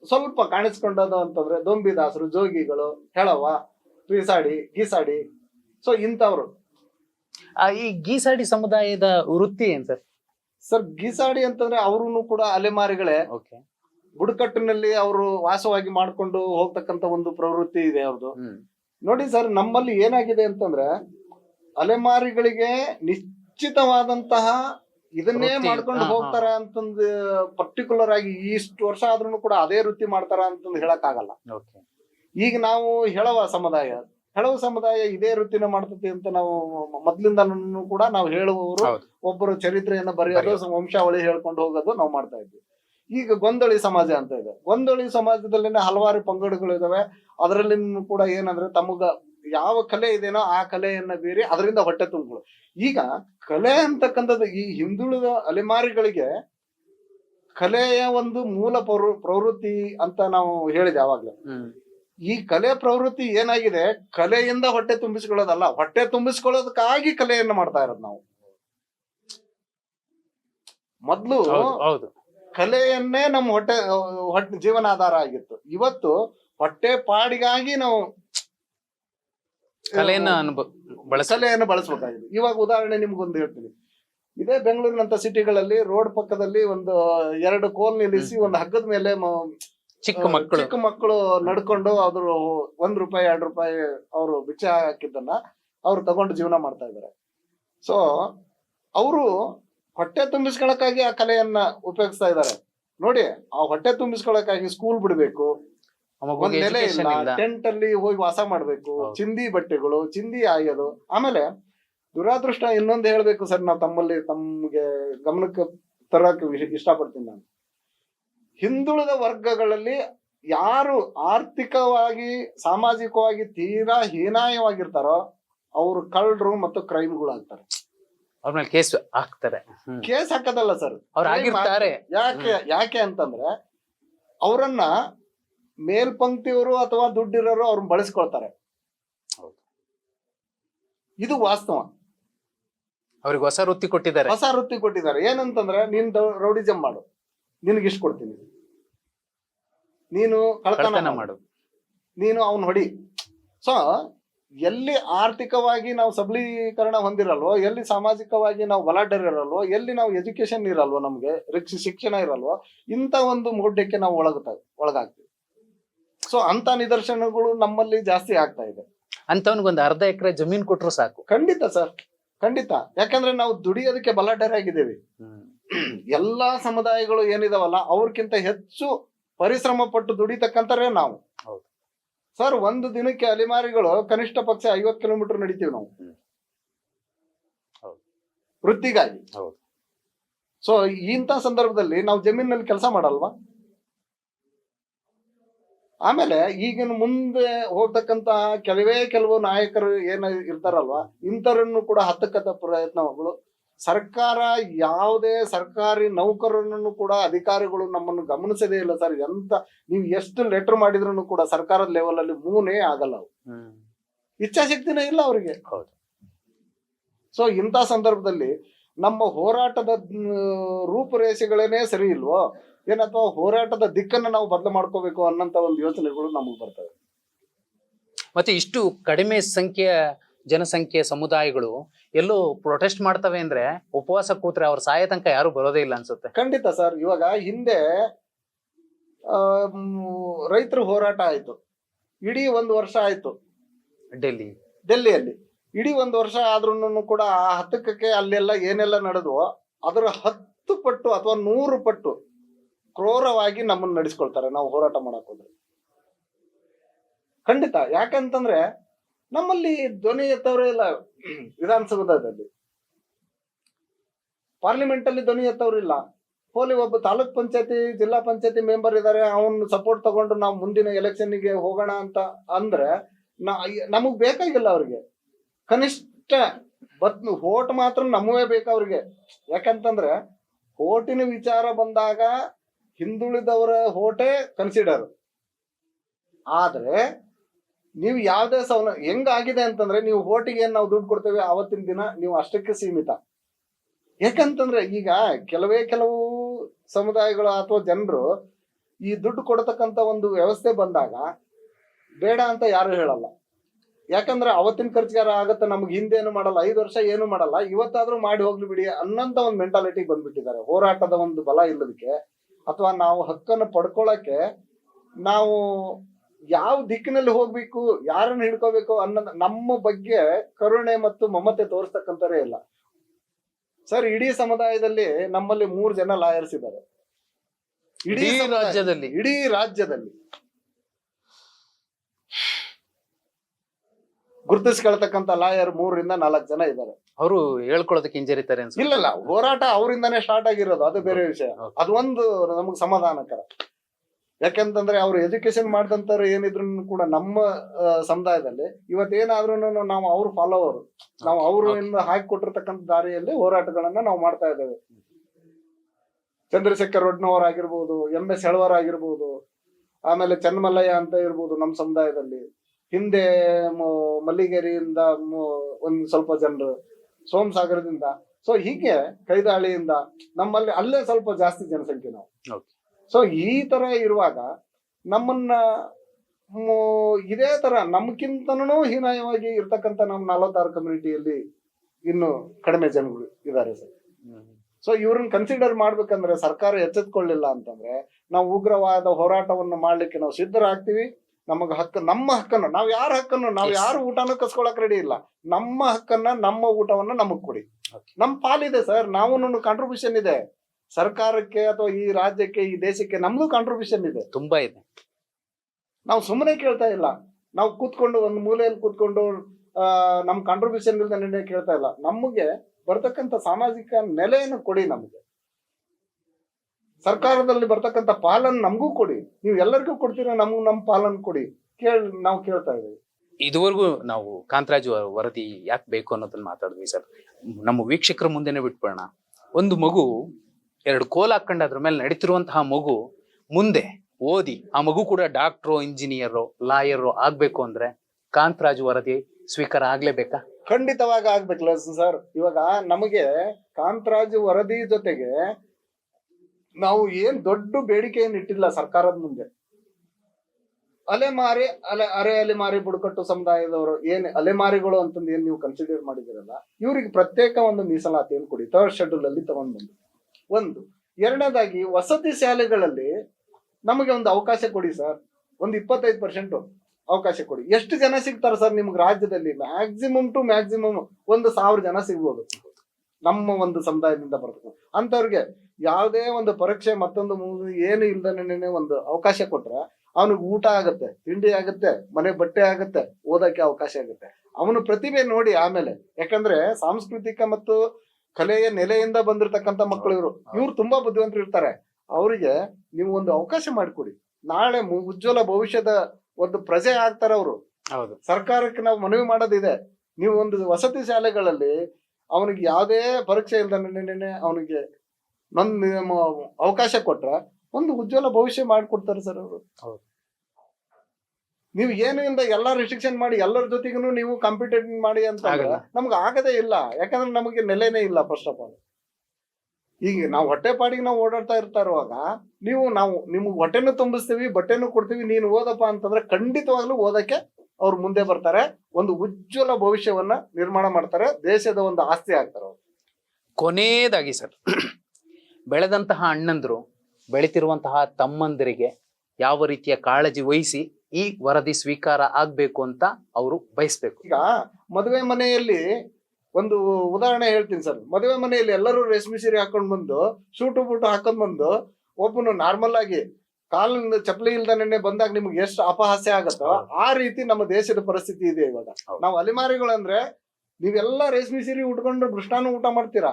ಸ್ವಲ್ಪ ಕಾಣಿಸ್ಕೊಂಡದು ಅಂತಂದ್ರೆ ದೊಂಬಿದಾಸರು ಜೋಗಿಗಳು ಹೆಳವ ಪೀಸಾಡಿ ಗೀಸಾಡಿ ಸೊ ಇಂಥವ್ರು. ಆ, ಈ ಗೀಸಾಡಿ ಸಮುದಾಯದ ವೃತ್ತಿ ಏನ್ ಸರ್? ಸರ್ ಗೀಸಾಡಿ ಅಂತಂದ್ರೆ ಅವ್ರು ಕೂಡ ಅಲೆಮಾರಿಗಳೇ. ಓಕೆ. ಬುಡಕಟ್ಟಿನಲ್ಲಿ ಅವರು ವಾಸವಾಗಿ ಮಾಡ್ಕೊಂಡು ಹೋಗ್ತಕ್ಕಂತ ಒಂದು ಪ್ರವೃತ್ತಿ ಇದೆ ಅವ್ರದ್ದು ನೋಡಿ ಸರ್ ನಮ್ಮಲ್ಲಿ ಏನಾಗಿದೆ ಅಂತಂದ್ರೆ ಅಲೆಮಾರಿಗಳಿಗೆ ನಿಶ್ಚಿತವಾದಂತಹ ಇದನ್ನೇ. ಮಾಡ್ಕೊಂಡು. ಹೋಗ್ತಾರ ಅಂತಂದು ಪರ್ಟಿಕ್ಯುಲರ್ ಆಗಿ ಇಷ್ಟು ವರ್ಷ ಆದ್ರೂ ಕೂಡ ಅದೇ ವೃತ್ತಿ ಮಾಡ್ತಾರ ಅಂತಂದು ಹೇಳಕ್ ಆಗಲ್ಲ ಈಗ ನಾವು ಹೇಳುವ ಸಮುದಾಯ ಹೇಳುವ ಸಮುದಾಯ ಇದೇ ವೃತ್ತಿನ ಮಾಡ್ತತಿ ಅಂತ ನಾವು ಮೊದ್ಲಿಂದ ಕೂಡ ನಾವು ಹೇಳುವವರು. ಒಬ್ಬರು ಚರಿತ್ರೆಯನ್ನ ಬರೆಯೋದು ವಂಶಾವಳಿ ಹೇಳ್ಕೊಂಡು ಹೋಗೋದು ನಾವು ಮಾಡ್ತಾ ಇದ್ವಿ ಈಗ ಗೊಂದಳಿ ಸಮಾಜ ಅಂತ ಇದೆ. ಗೊಂದಳಿ ಸಮಾಜದಲ್ಲಿನ ಹಲವಾರು ಪಂಗಡಗಳು ಇದಾವೆ ಅದರಲ್ಲಿ ಕೂಡ ಏನಂದ್ರೆ ತಮಗ ಯಾವ ಕಲೆ ಇದೇನೋ ಆ ಕಲೆಯನ್ನ ಬೀರಿ ಅದರಿಂದ ಹೊಟ್ಟೆ ತುಂಬಿಗಳು ಈಗ ಕಲೆ ಅಂತಕ್ಕಂಥದ್ದು ಈ ಹಿಂದುಳಿದ ಅಲೆಮಾರಿಗಳಿಗೆ ಕಲೆಯ ಒಂದು ಮೂಲ ಪ್ರವೃ- ಪ್ರವೃತ್ತಿ ಅಂತ ನಾವು ಹೇಳಿದೆ ಯಾವಾಗ್ಲೂ ಈ ಕಲೆ ಪ್ರವೃತ್ತಿ ಏನಾಗಿದೆ? ಕಲೆಯಿಂದ ಹೊಟ್ಟೆ ತುಂಬಿಸ್ಕೊಳ್ಳೋದಲ್ಲ. ಹೊಟ್ಟೆ ತುಂಬಿಸ್ಕೊಳ್ಳೋದಕ್ಕಾಗಿ ಕಲೆಯನ್ನ ಮಾಡ್ತಾ ಇರೋದು ನಾವು. ಮೊದ್ಲು ಕಲೆಯನ್ನೇ ನಮ್ಮ ಹೊಟ್ಟೆ ಹೊಟ್ಟೆ ಜೀವನಾಧಾರ ಆಗಿತ್ತು. ಇವತ್ತು ಹೊಟ್ಟೆ ಪಾಡಿಗಾಗಿ ನಾವು ಕಲೆಯನ್ನ ಕಲೆಯನ್ನು ಬಳಸಬೇಕಾಗಿದೆ. ಇವಾಗ ಉದಾಹರಣೆ ನಿಮ್ಗೊಂದು ಹೇಳ್ತೀನಿ. ಇದೇ ಬೆಂಗಳೂರಿನಂತ ಸಿಟಿಗಳಲ್ಲಿ ರೋಡ್ ಪಕ್ಕದಲ್ಲಿ ಒಂದು ಎರಡು ಕೋಲ್ ನಿಲ್ಲಿಸಿ ಒಂದು ಹಗ್ಗದ ಮೇಲೆ ಚಿಕ್ಕ ಮಕ್ಕಳು. ಚಿಕ್ಕ ಮಕ್ಕಳು ನಡ್ಕೊಂಡು ಅದ್ರ ಒಂದ್ ರೂಪಾಯಿ ಎರಡು ರೂಪಾಯಿ ಅವರು ಭಿಕ್ಷೆ ಹಾಕಿದ್ದನ್ನ ಅವ್ರು ತಗೊಂಡು ಜೀವನ ಮಾಡ್ತಾ ಇದ್ದಾರೆ. ಸೊ ಅವರು ಹೊಟ್ಟೆ ತುಂಬಿಸ್ಕೊಳಕ್ಕಾಗಿ ಆ ಕಲೆಯನ್ನ ಉಪಯೋಗಿಸ್ತಾ ಇದ್ದಾರೆ. ನೋಡಿ ಆ ಹೊಟ್ಟೆ ತುಂಬಿಸ್ಕೊಳಕ್ಕಾಗಿ ಸ್ಕೂಲ್ ಬಿಡ್ಬೇಕು. ಮಗುಗೆ ಒಂದ್ ನೆಲೆ ಇಲ್ಲ. ಇಲ್ಲ. ಟೆಂಟ್ ಅಲ್ಲಿ ಹೋಗಿ ವಾಸ ಮಾಡ್ಬೇಕು. ಚಿಂದಿ ಬಟ್ಟೆಗಳು ಚಿಂದಿ ಆಯೋದು ಆಮೇಲೆ ದುರಾದೃಷ್ಟ ಇನ್ನೊಂದು ಹೇಳ್ಬೇಕು ಸರ್ ನಾವು ತಮ್ಮಲ್ಲಿ ತಮ್ಗೆ ಗಮನಕ್ಕೆ ತರಕ್ ಇಷ್ಟಪಡ್ತೀನಿ ನಾನು. ಹಿಂದುಳಿದ ವರ್ಗಗಳಲ್ಲಿ ಯಾರು ಆರ್ಥಿಕವಾಗಿ ಸಾಮಾಜಿಕವಾಗಿ ತೀರಾ ಹೀನಾಯವಾಗಿರ್ತಾರೋ ಅವರು ಕಳ್ಳರು ಮತ್ತು ಕ್ರೈಮ್ಗಳು ಆಗ್ತಾರೆ ಅವ್ರ ಮೇಲೆ ಕೇಸ್ ಹಾಕ್ತಾರೆ. ಕೇಸ್ ಹಾಕೋದಲ್ಲ ಸರ್. ಅವ್ರು ಆಗಿರ್ತಾರೆ. ಯಾಕೆ ಯಾಕೆ ಅಂತಂದ್ರೆ ಅವರನ್ನ ಮೇಲ್ಪಂಕ್ತಿಯವರು ಅಥವಾ ದುಡ್ಡಿರೋರು ಅವ್ರನ್ನ ಬಳಸ್ಕೊಳ್ತಾರೆ. ಇದು ವಾಸ್ತವ. ಅವ್ರಿಗೆ ಹೊಸ ವೃತ್ತಿ ಕೊಟ್ಟಿದ್ದಾರೆ. ಹೊಸ ವೃತ್ತಿ ಕೊಟ್ಟಿದ್ದಾರೆ. ಏನಂತಂದ್ರೆ ನೀನ್ ರೌಡಿಸಂ ಮಾಡು. ನಿನಗೆ ಇಷ್ಟು ಕೊಡ್ತೀನಿ. ನೀನು ಕಳ್ತನ ಮಾಡು. ನೀನು ಅವನ್ ಹೊಡಿ. ಸೊ ಎಲ್ಲಿ ಆರ್ಥಿಕವಾಗಿ ನಾವು ಸಬಲೀಕರಣ ಹೊಂದಿರಲ್ವೋ ಎಲ್ಲಿ ಸಾಮಾಜಿಕವಾಗಿ ನಾವು ಬಲಾಢ್ಯರ್ ಇರಲ್ವೋ ಎಲ್ಲಿ ನಾವು ಎಜುಕೇಶನ್ ಇರಲ್ವೋ ನಮ್ಗೆ ಶಿಕ್ಷಣ ಇರಲ್ವೋ ಇಂಥ ಒಂದು ಮೌಢ್ಯಕ್ಕೆ ನಾವು ಒಳಗುತ್ತ ಒಳಗಾಗ್ತೀವಿ. ಸೊ ಅಂತ ನಿದರ್ಶನಗಳು ನಮ್ಮಲ್ಲಿ ಜಾಸ್ತಿ ಆಗ್ತಾ ಇದೆ. ಅಂತವನಿಗೊಂದು ಅರ್ಧ ಎಕರೆ ಜಮೀನು ಕೊಟ್ಟರು ಸಾಕು. ಖಂಡಿತ ಸರ್ ಖಂಡಿತ. ಯಾಕಂದ್ರೆ ನಾವು ದುಡಿಯೋದಕ್ಕೆ ಬಲಾಢ್ಯರಾಗಿದ್ದೀವಿ. ಎಲ್ಲಾ ಸಮುದಾಯಗಳು ಏನಿದಾವಲ್ಲ ಅವ್ರಕ್ಕಿಂತ ಹೆಚ್ಚು ಪರಿಶ್ರಮ ಪಟ್ಟು ದುಡಿತಕ್ಕಂಥವ್ರೆ ನಾವು. ಸರ್ ಒಂದು ದಿನಕ್ಕೆ ಅಲೆಮಾರಿಗಳು ಕನಿಷ್ಠ ಪಕ್ಷ ಐವತ್ತು ಕಿಲೋಮೀಟರ್ ನಡಿತೀವಿ ನಾವು. ವೃತ್ತಿಗಾಗಿ ಹೌದು. ಸೊ ಇಂಥ ಸಂದರ್ಭದಲ್ಲಿ ನಾವು ಜಮೀನಲ್ಲಿ ಕೆಲಸ ಮಾಡಲ್ವಾ ಆಮೇಲೆ ಈಗಿನ ಮುಂದೆ ಹೋಗ್ತಕ್ಕಂತ ಕೆಲವೇ ಕೆಲವು ನಾಯಕರು ಏನ ಇರ್ತಾರಲ್ವಾ ಇಂಥವ್ರನ್ನು ಕೂಡ ಹತ್ತಕ್ಕತ್ತ ಪ್ರಯತ್ನಗಳು ಸರ್ಕಾರ ಯಾವುದೇ ಸರ್ಕಾರಿ ನೌಕರರನ್ನು ಕೂಡ ಅಧಿಕಾರಿಗಳು ನಮ್ಮನ್ನು ಗಮನಿಸದೇ ಇಲ್ಲ ಸರ್. ಎಂತ ನೀವು ಎಷ್ಟು ಲೆಟರ್ ಮಾಡಿದ್ರು ಕೂಡ ಸರ್ಕಾರದ ಲೆವೆಲ್ ಅಲ್ಲಿ ಮೂನೇ ಆಗಲ್ಲ ಅವು ಇಚ್ಛಾಶಕ್ತಿನೇ ಇಲ್ಲ ಅವರಿಗೆ. ಹೌದು. ಸೊ ಇಂಥ ಸಂದರ್ಭದಲ್ಲಿ ನಮ್ಮ ಹೋರಾಟದ ರೂಪುರೇಷೆಗಳೇನೇ ಸರಿ ಇಲ್ವೋ ಏನಥವಾ ಹೋರಾಟದ ದಿಕ್ಕನ್ನ ನಾವು ಬದಲು ಮಾಡ್ಕೋಬೇಕು ಅನ್ನಂತ ಒಂದು ಯೋಚನೆಗಳು ನಮಗೆ ಬರ್ತವೆ. ಮತ್ತೆ ಇಷ್ಟು ಕಡಿಮೆ ಸಂಖ್ಯೆಯ ಜನಸಂಖ್ಯೆಯ ಸಮುದಾಯಗಳು ಎಲ್ಲೂ ಪ್ರೊಟೆಸ್ಟ್ ಮಾಡ್ತವೆ ಅಂದ್ರೆ ಉಪವಾಸ ಕೂತ್ರೆ ಅವ್ರ ಸಾಯ ತನಕ ಯಾರು ಬರೋದೇ ಇಲ್ಲ ಅನ್ಸುತ್ತೆ. ಖಂಡಿತ ಸರ್ ಇವಾಗ ಹಿಂದೆ ರೈತರ ಹೋರಾಟ ಆಯ್ತು. ಇಡೀ ಒಂದು ವರ್ಷ ಆಯ್ತು. ಡೆಲ್ಲಿ. ಡೆಲ್ಲಿಯಲ್ಲಿ. ಇಡೀ ಒಂದು ವರ್ಷ ಆದ್ರೂ ಕೂಡ ಆ ಹತ್ತಕ್ಕೆ ಅಲ್ಲೆಲ್ಲ ಏನೆಲ್ಲ ನಡೆದು ಅದರ ಹತ್ತು ಪಟ್ಟು ಅಥವಾ ನೂರು ಪಟ್ಟು ಕ್ರೋರವಾಗಿ ನಮ್ಮನ್ನ ನಡೆಸ್ಕೊಳ್ತಾರೆ ನಾವು ಹೋರಾಟ ಮಾಡಕ್ ಹೋದ್ರೆ. ಖಂಡಿತ. ಯಾಕಂತಂದ್ರೆ ನಮ್ಮಲ್ಲಿ ಧ್ವನಿ ಎತ್ತವರೇ ಇಲ್ಲ ವಿಧಾನಸೌಧದಲ್ಲಿ. ಪಾರ್ಲಿಮೆಂಟ್ ಅಲ್ಲಿ ಧ್ವನಿ ಎತ್ತವ್ರಿಲ್ಲ ಹೋಲಿ ಒಬ್ಬ ತಾಲೂಕ್ ಪಂಚಾಯತಿ, ಜಿಲ್ಲಾ ಪಂಚಾಯತಿ ಮೆಂಬರ್ ಇದಾರೆ, ಅವನು ಸಪೋರ್ಟ್ ತಗೊಂಡು ನಾವು ಮುಂದಿನ ಎಲೆಕ್ಷನ್ಗೆ ಹೋಗೋಣ ಅಂತ ಅಂದ್ರೆ ನಮಗ್ ಬೇಕಾಗಿಲ್ಲ ಅವ್ರಿಗೆ. ಕನಿಷ್ಠ ಬತ್ ಹೋಟ್ ಮಾತ್ರ ನಮಗೇ ಬೇಕು ಅವ್ರಿಗೆ. ಯಾಕಂತಂದ್ರೆ ಹೋಟಿನ ವಿಚಾರ ಬಂದಾಗ ಹಿಂದುಳಿದವರ ಹೋಟೆ ಕನ್ಸಿಡರ್ ಆದ್ರೆ ನೀವು ಯಾವುದೇ ಸೌಲ ಹೆಂಗಾಗಿದೆ ಅಂತಂದ್ರೆ ನೀವು ಓಟಿಗೆ ಏನ್ ನಾವು ದುಡ್ಡು ಕೊಡ್ತೇವೆ ಅವತ್ತಿನ ದಿನ ನೀವು ಅಷ್ಟಕ್ಕೆ ಸೀಮಿತ. ಯಾಕಂತಂದ್ರೆ ಈಗ ಕೆಲವೇ ಕೆಲವು ಸಮುದಾಯಗಳು ಅಥವಾ ಜನರು ಈ ದುಡ್ಡು ಕೊಡತಕ್ಕಂತ ಒಂದು ವ್ಯವಸ್ಥೆ ಬಂದಾಗ ಬೇಡ ಅಂತ ಯಾರು ಹೇಳಲ್ಲ. ಯಾಕಂದ್ರೆ ಅವತ್ತಿನ ಖರ್ಚುಗಾರ ಆಗತ್ತೆ, ನಮ್ಗೆ ಹಿಂದೇನು ಮಾಡಲ್ಲ, ಐದು ವರ್ಷ ಏನು ಮಾಡಲ್ಲ, ಇವತ್ತಾದ್ರೂ ಮಾಡಿ ಹೋಗ್ಲಿ ಬಿಡಿ ಅನ್ನಂತ ಒಂದು ಮೆಂಟಾಲಿಟಿ ಬಂದ್ಬಿಟ್ಟಿದ್ದಾರೆ. ಹೋರಾಟದ ಒಂದು ಬಲ ಇಲ್ಲದಕ್ಕೆ ಅಥವಾ ನಾವು ಹಕ್ಕನ್ನು ಪಡ್ಕೊಳಕ್ಕೆ ನಾವು ಯಾವ ದಿಕ್ಕಿನಲ್ಲಿ ಹೋಗ್ಬೇಕು ಯಾರನ್ನ ಹಿಡ್ಕೋಬೇಕು ಅನ್ನೋ ನಮ್ಮ ಬಗ್ಗೆ ಕರುಣೆ ಮತ್ತು ಮಮತೆ ತೋರಿಸ್ತಕ್ಕಂಥರೇ ಇಲ್ಲ. ಸರ್ ಇಡೀ ಸಮುದಾಯದಲ್ಲಿ ನಮ್ಮಲ್ಲಿ ಮೂರು ಜನ ಲಾಯರ್ಸ್ ಇದ್ದಾರೆ. ಇಡೀ ರಾಜ್ಯದಲ್ಲಿ. ಇಡೀ ರಾಜ್ಯದಲ್ಲಿ. ಗುರುತಿಸ್ಕೊಳ್ತಕ್ಕಂತ ಲಾಯರ್ ಮೂರರಿಂದ ನಾಲ್ಕು ಜನ ಇದ್ದಾರೆ. ಅವರು ಹೇಳ್ಕೊಳ್ಳೋದಕ್ಕೆ ಹಿಂಜರಿತಾರೆ ಇಲ್ಲ ಇಲ್ಲ ಹೋರಾಟ ಅವರಿಂದಾನೇ ಸ್ಟಾರ್ಟ್ ಆಗಿರೋದು ಅದು ಬೇರೆ ವಿಷಯ. ಅದೊಂದು ನಮಗೆ ಸಮಾಧಾನಕರ. ಯಾಕೆಂತಂದ್ರೆ ಅವ್ರು ಎಜುಕೇಶನ್ ಮಾಡಿದಂತವ್ರು ಏನಿದ್ರು ಕೂಡ ನಮ್ಮ ಸಮುದಾಯದಲ್ಲಿ ಇವತ್ತೇನಾದ್ರೂ ನಾವು ಅವ್ರ ಫಾಲೋವರ್ ನಾವು ಅವರು Okay. ಇಂದ ಹಾಕಿ ಕೊಟ್ಟಿರ್ತಕ್ಕಂಥ ದಾರಿಯಲ್ಲಿ ಹೋರಾಟಗಳನ್ನ ನಾವು ಮಾಡ್ತಾ ಇದ್ದೇವೆ ಚಂದ್ರಶೇಖರ್ ಒಡ್ನವರ್ ಆಗಿರ್ಬೋದು ಎಂ ಎಸ್ ಹೆಳವರ್ ಆಗಿರ್ಬೋದು ಆಮೇಲೆ ಚನ್ನಮಲ್ಲಯ್ಯ ಅಂತ ಇರ್ಬೋದು ನಮ್ಮ ಸಮುದಾಯದಲ್ಲಿ ಹಿಂದೆ ಮಲ್ಲಿಗೇರಿಯಿಂದ ಒಂದ್ ಸ್ವಲ್ಪ ಜನರು ಸೋಮಸಾಗರದಿಂದ ಸೊ ಹೀಗೆ ಕೈದಾಳಿಯಿಂದ ನಮ್ಮಲ್ಲಿ ಅಲ್ಲೇ ಸ್ವಲ್ಪ ಜಾಸ್ತಿ ಜನಸಂಖ್ಯೆ ನಾವು. ಸೊ ಈ ತರ ಇರುವಾಗ ನಮ್ಮನ್ನ ಇದೇ ತರ ನಮ್ಗಿಂತನೂ ಹೀನಾಯವಾಗಿ ಇರ್ತಕ್ಕಂಥ ನಮ್ಮ ನಲವತ್ತಾರು ಕಮ್ಯುನಿಟಿಯಲ್ಲಿ ಇನ್ನು ಕಡಿಮೆ ಜನಗಳು ಇದ್ದಾರೆ ಸರ್. ಸೊ ಇವ್ರನ್ನ ಕನ್ಸಿಡರ್ ಮಾಡ್ಬೇಕಂದ್ರೆ ಸರ್ಕಾರ ಎಚ್ಚೆತ್ಕೊಳ್ಳಿಲ್ಲ ಅಂತಂದ್ರೆ ನಾವು ಉಗ್ರವಾದ ಹೋರಾಟವನ್ನು ಮಾಡ್ಲಿಕ್ಕೆ ನಾವು ಸಿದ್ಧರಾಗ್ತೀವಿ. ನಮಗ ಹಕ್ಕು ನಮ್ಮ ಹಕ್ಕನ್ನು ನಾವು ಯಾರ ಹಕ್ಕನ್ನು ನಾವು ಯಾರು ಊಟನೂ ಕಸ್ಕೊಳಕ್ ರೆಡಿ ಇಲ್ಲ. ನಮ್ಮ ಹಕ್ಕನ್ನ ನಮ್ಮ ಊಟವನ್ನ ನಮಗ್ ಕೊಡಿ. ನಮ್ಮ ನಮ್ ಪಾಲಿದೆ ಸರ್ ನಾವು ಕಾಂಟ್ರಿಬ್ಯೂಷನ್ ಇದೆ. ಸರ್ಕಾರಕ್ಕೆ ಅಥವಾ ಈ ರಾಜ್ಯಕ್ಕೆ ಈ ದೇಶಕ್ಕೆ ನಮ್ದು ಕಾಂಟ್ರಿಬ್ಯೂಷನ್ ಇದೆ. ತುಂಬಾ ಇದೆ. ನಾವು ಸುಮ್ಮನೆ ಕೇಳ್ತಾ ಇಲ್ಲ. ನಾವು ಕೂತ್ಕೊಂಡು ಒಂದು ಮೂಲೆಯಲ್ಲಿ ಕೂತ್ಕೊಂಡು ನಮ್ಮ ನಮ್ ಕಾಂಟ್ರಿಬ್ಯೂಷನ್ ಇಲ್ಲದೆ ನಿರ್ಣಯ ಕೇಳ್ತಾ ಇಲ್ಲ. ನಮಗೆ ಬರ್ತಕ್ಕಂಥ ಸಾಮಾಜಿಕ ನೆಲೆಯನ್ನು ಕೊಡಿ ನಮಗೆ. ಸರ್ಕಾರದಲ್ಲಿ ಬರ್ತಕ್ಕಂಥ ಪಾಲನ್ನು ನಮಗೂ ಕೊಡಿ. ನೀವು ಎಲ್ಲರಿಗೂ ಕೊಡ್ತೀರಾ ನಮಗೂ ನಮ್ಮ ಪಾಲನ್ನು ಕೊಡಿ. ಕೇಳಿ ನಾವು ಕೇಳ್ತಾ ಇದ್ದೀವಿ. ಇದುವರೆಗೂ ನಾವು ಕಾಂತರಾಜು ವರದಿ ಯಾಕೆ ಬೇಕು ಅನ್ನೋದನ್ನ ಮಾತಾಡಿದ್ವಿ ಸರ್. ನಮ್ಮ ವೀಕ್ಷಕರ ಮುಂದೆನೆ ಬಿಟ್ಬಿಡೋಣ. ಒಂದು ಮಗು ಎರಡು ಕೋಲ್ ಹಾಕೊಂಡು ಅದ್ರ ಮೇಲೆ ನಡೀತಿರುವಂತಹ ಮಗು ಮುಂದೆ ಓದಿ, ಆ ಮಗು ಕೂಡ ಡಾಕ್ಟ್ರು, ಇಂಜಿನಿಯರು, ಲಾಯರು ಆಗ್ಬೇಕು ಅಂದ್ರೆ ಕಾಂತರಾಜು ವರದಿ ಸ್ವೀಕಾರ ಆಗ್ಲೇಬೇಕಾ? ಖಂಡಿತವಾಗ ಆಗ್ಬೇಕಲ್ಲ ಸರ್. ಇವಾಗ ನಮಗೆ ಕಾಂತರಾಜು ವರದಿ ಜೊತೆಗೆ ನಾವು ಏನ್ ದೊಡ್ಡ ಬೇಡಿಕೆಯನ್ನು ಇಟ್ಟಿಲ್ಲ ಸರ್ಕಾರದ ಮುಂದೆ. ಅಲೆಮಾರಿ, ಅಲೆ, ಅರೆ ಅಲೆಮಾರಿ ಬುಡಕಟ್ಟು ಸಮುದಾಯದವರು ಏನ್ ಅಲೆಮಾರಿಗಳು ಅಂತಂದು ಏನ್ ನೀವು ಕನ್ಸಿಡರ್ ಮಾಡಿದಿರಲ್ಲ ಇವ್ರಿಗೆ ಪ್ರತ್ಯೇಕ ಒಂದು ಮೀಸಲಾತಿಯನ್ನು ಕೊಡಿ. ಥರ್ಡ್ ಶೆಡ್ಯೂಲ್ ಅಲ್ಲಿ ತಗೊಂಡ್ ಬಂದು ಒಂದು. ಎರಡನೇದಾಗಿ ವಸತಿ ಶಾಲೆಗಳಲ್ಲಿ ನಮಗೆ ಒಂದು ಅವಕಾಶ ಕೊಡಿ ಸರ್. ಒಂದು ಇಪ್ಪತ್ತೈದು ಪರ್ಸೆಂಟ್ ಅವಕಾಶ ಕೊಡಿ. ಎಷ್ಟು ಜನ ಸಿಗ್ತಾರೆ ಸರ್ ನಿಮ್ಗೆ ರಾಜ್ಯದಲ್ಲಿ? ಮ್ಯಾಕ್ಸಿಮಮ್ ಟು ಮ್ಯಾಕ್ಸಿಮಮ್ ಒಂದು ಸಾವಿರ ಜನ ಸಿಗ್ಬೋದು. ನಮ್ಮ ಒಂದು ಸಮುದಾಯದಿಂದ ಬರ್ತದೆ. ಅಂಥವ್ರಿಗೆ ಯಾವುದೇ ಒಂದು ಪರೀಕ್ಷೆ ಮತ್ತೊಂದು ಏನು ಇಲ್ದನೇ ಒಂದು ಅವಕಾಶ ಕೊಟ್ರೆ ಅವನಿಗೆ ಊಟ ಆಗುತ್ತೆ, ತಿಂಡಿ ಆಗುತ್ತೆ ಮನೆ ಬಟ್ಟೆ ಆಗುತ್ತೆ, ಓದಕ್ಕೆ ಅವಕಾಶ ಆಗುತ್ತೆ. ಅವನು ಪ್ರತಿಭೆ ನೋಡಿ ಆಮೇಲೆ, ಯಾಕಂದ್ರೆ ಸಾಂಸ್ಕೃತಿಕ ಮತ್ತು ಕಲೆಯ ನೆಲೆಯಿಂದ ಬಂದಿರತಕ್ಕಂತ ಮಕ್ಕಳು ಇವರು. ಇವ್ರು ತುಂಬಾ ಬುದ್ಧಿವಂತರು ಇರ್ತಾರೆ. ಅವರಿಗೆ ನೀವು ಒಂದು ಅವಕಾಶ ಮಾಡಿಕೊಡಿ. ನಾಳೆ ಉಜ್ವಲ ಭವಿಷ್ಯದ ಒಂದು ಪ್ರಜೆ ಆಗ್ತಾರೆ ಅವರು. ಹೌದು. ಸರ್ಕಾರಕ್ಕೆ ನಾವು ಮನವಿ ಮಾಡೋದಿದೆ. ನೀವು ಒಂದು ವಸತಿ ಶಾಲೆಗಳಲ್ಲಿ ಅವನಿಗೆ ಯಾವುದೇ ಪರೀಕ್ಷೆ ಇಲ್ದೇ ಅವನಿಗೆ ನನ್ನ ಅವಕಾಶ ಕೊಟ್ರೆ ಒಂದು ಉಜ್ವಲ ಭವಿಷ್ಯ ಮಾಡಿಕೊಡ್ತಾರೆ ಸರ್ ಅವರು. ಹೌದು. ನೀವು ಏನಿಂದ ಎಲ್ಲ ರಿಸ್ಟ್ರಿಕ್ಷನ್ ಮಾಡಿ ಎಲ್ಲರ ಜೊತೆಗೂ ನೀವು ಕಾಂಪಿಟೇಟ್ ಮಾಡಿ ಅಂತ. ನಮ್ಗೆ ಆಗದೇ ಇಲ್ಲ. ಯಾಕಂದ್ರೆ ನಮಗೆ ನೆಲೆನೇ ಇಲ್ಲ ಫಸ್ಟ್ ಆಫ್ ಆಲ್ ಈಗ ನಾವು ಹೊಟ್ಟೆ ಪಾಡಿಗೆ ನಾವು ಓಡಾಡ್ತಾ ಇರ್ತಾ ಇರುವಾಗ ನೀವು ನಾವು ನಿಮ್ಗೆ ಹೊಟ್ಟೆನೂ ತುಂಬಿಸ್ತೀವಿ ಬಟ್ಟೆನೂ ಕೊಡ್ತೀವಿ ನೀನು ಓದಪ್ಪ ಅಂತಂದ್ರೆ ಖಂಡಿತವಾಗ್ಲೂ ಓದಕ್ಕೆ ಅವ್ರು ಮುಂದೆ ಬರ್ತಾರೆ. ಒಂದು ಉಜ್ವಲ ಭವಿಷ್ಯವನ್ನ ನಿರ್ಮಾಣ ಮಾಡ್ತಾರೆ. ದೇಶದ ಒಂದು ಆಸ್ತಿ ಆಗ್ತಾರೆ ಅವರು. ಕೊನೆಯದಾಗಿ ಸರ್ ಬೆಳೆದಂತಹ ಅಣ್ಣಂದ್ರು ಬೆಳಿತಿರುವಂತಹ ತಮ್ಮಂದಿರಿಗೆ ಯಾವ ರೀತಿಯ ಕಾಳಜಿ ವಹಿಸಿ ಈ ವರದಿ ಸ್ವೀಕಾರ ಆಗ್ಬೇಕು ಅಂತ ಅವರು ಬಯಸ್ಬೇಕು. ಈಗ ಮದುವೆ ಮನೆಯಲ್ಲಿ ಒಂದು ಉದಾಹರಣೆ ಹೇಳ್ತೀನಿ ಸರ್. ಮದುವೆ ಮನೆಯಲ್ಲಿ ಎಲ್ಲರೂ ರೇಷ್ಮೆ ಸೀರೆ ಹಾಕೊಂಡು ಬಂದು ಸೂಟು ಬೂಟು ಹಾಕೊಂಡು ಬಂದು ಒಬ್ಬನು ನಾರ್ಮಲ್ ಆಗಿ ಕಾಲಿಂದ ಚಪ್ಪಲಿ ಇಲ್ದನೆ ಬಂದಾಗ ನಿಮ್ಗೆ ಎಷ್ಟು ಅಪಹಾಸ್ಯ ಆಗತ್ತೋ ಆ ರೀತಿ ನಮ್ಮ ದೇಶದ ಪರಿಸ್ಥಿತಿ ಇದೆ ಇವಾಗ. ನಾವು ಅಲೆಮಾರಿಗಳಂದ್ರೆ ನೀವೆಲ್ಲ ರೇಷ್ಮೆ ಸೀರೆ ಉಟ್ಕೊಂಡು ಕೃಷ್ಣಾನು ಊಟ ಮಾಡ್ತೀರಾ?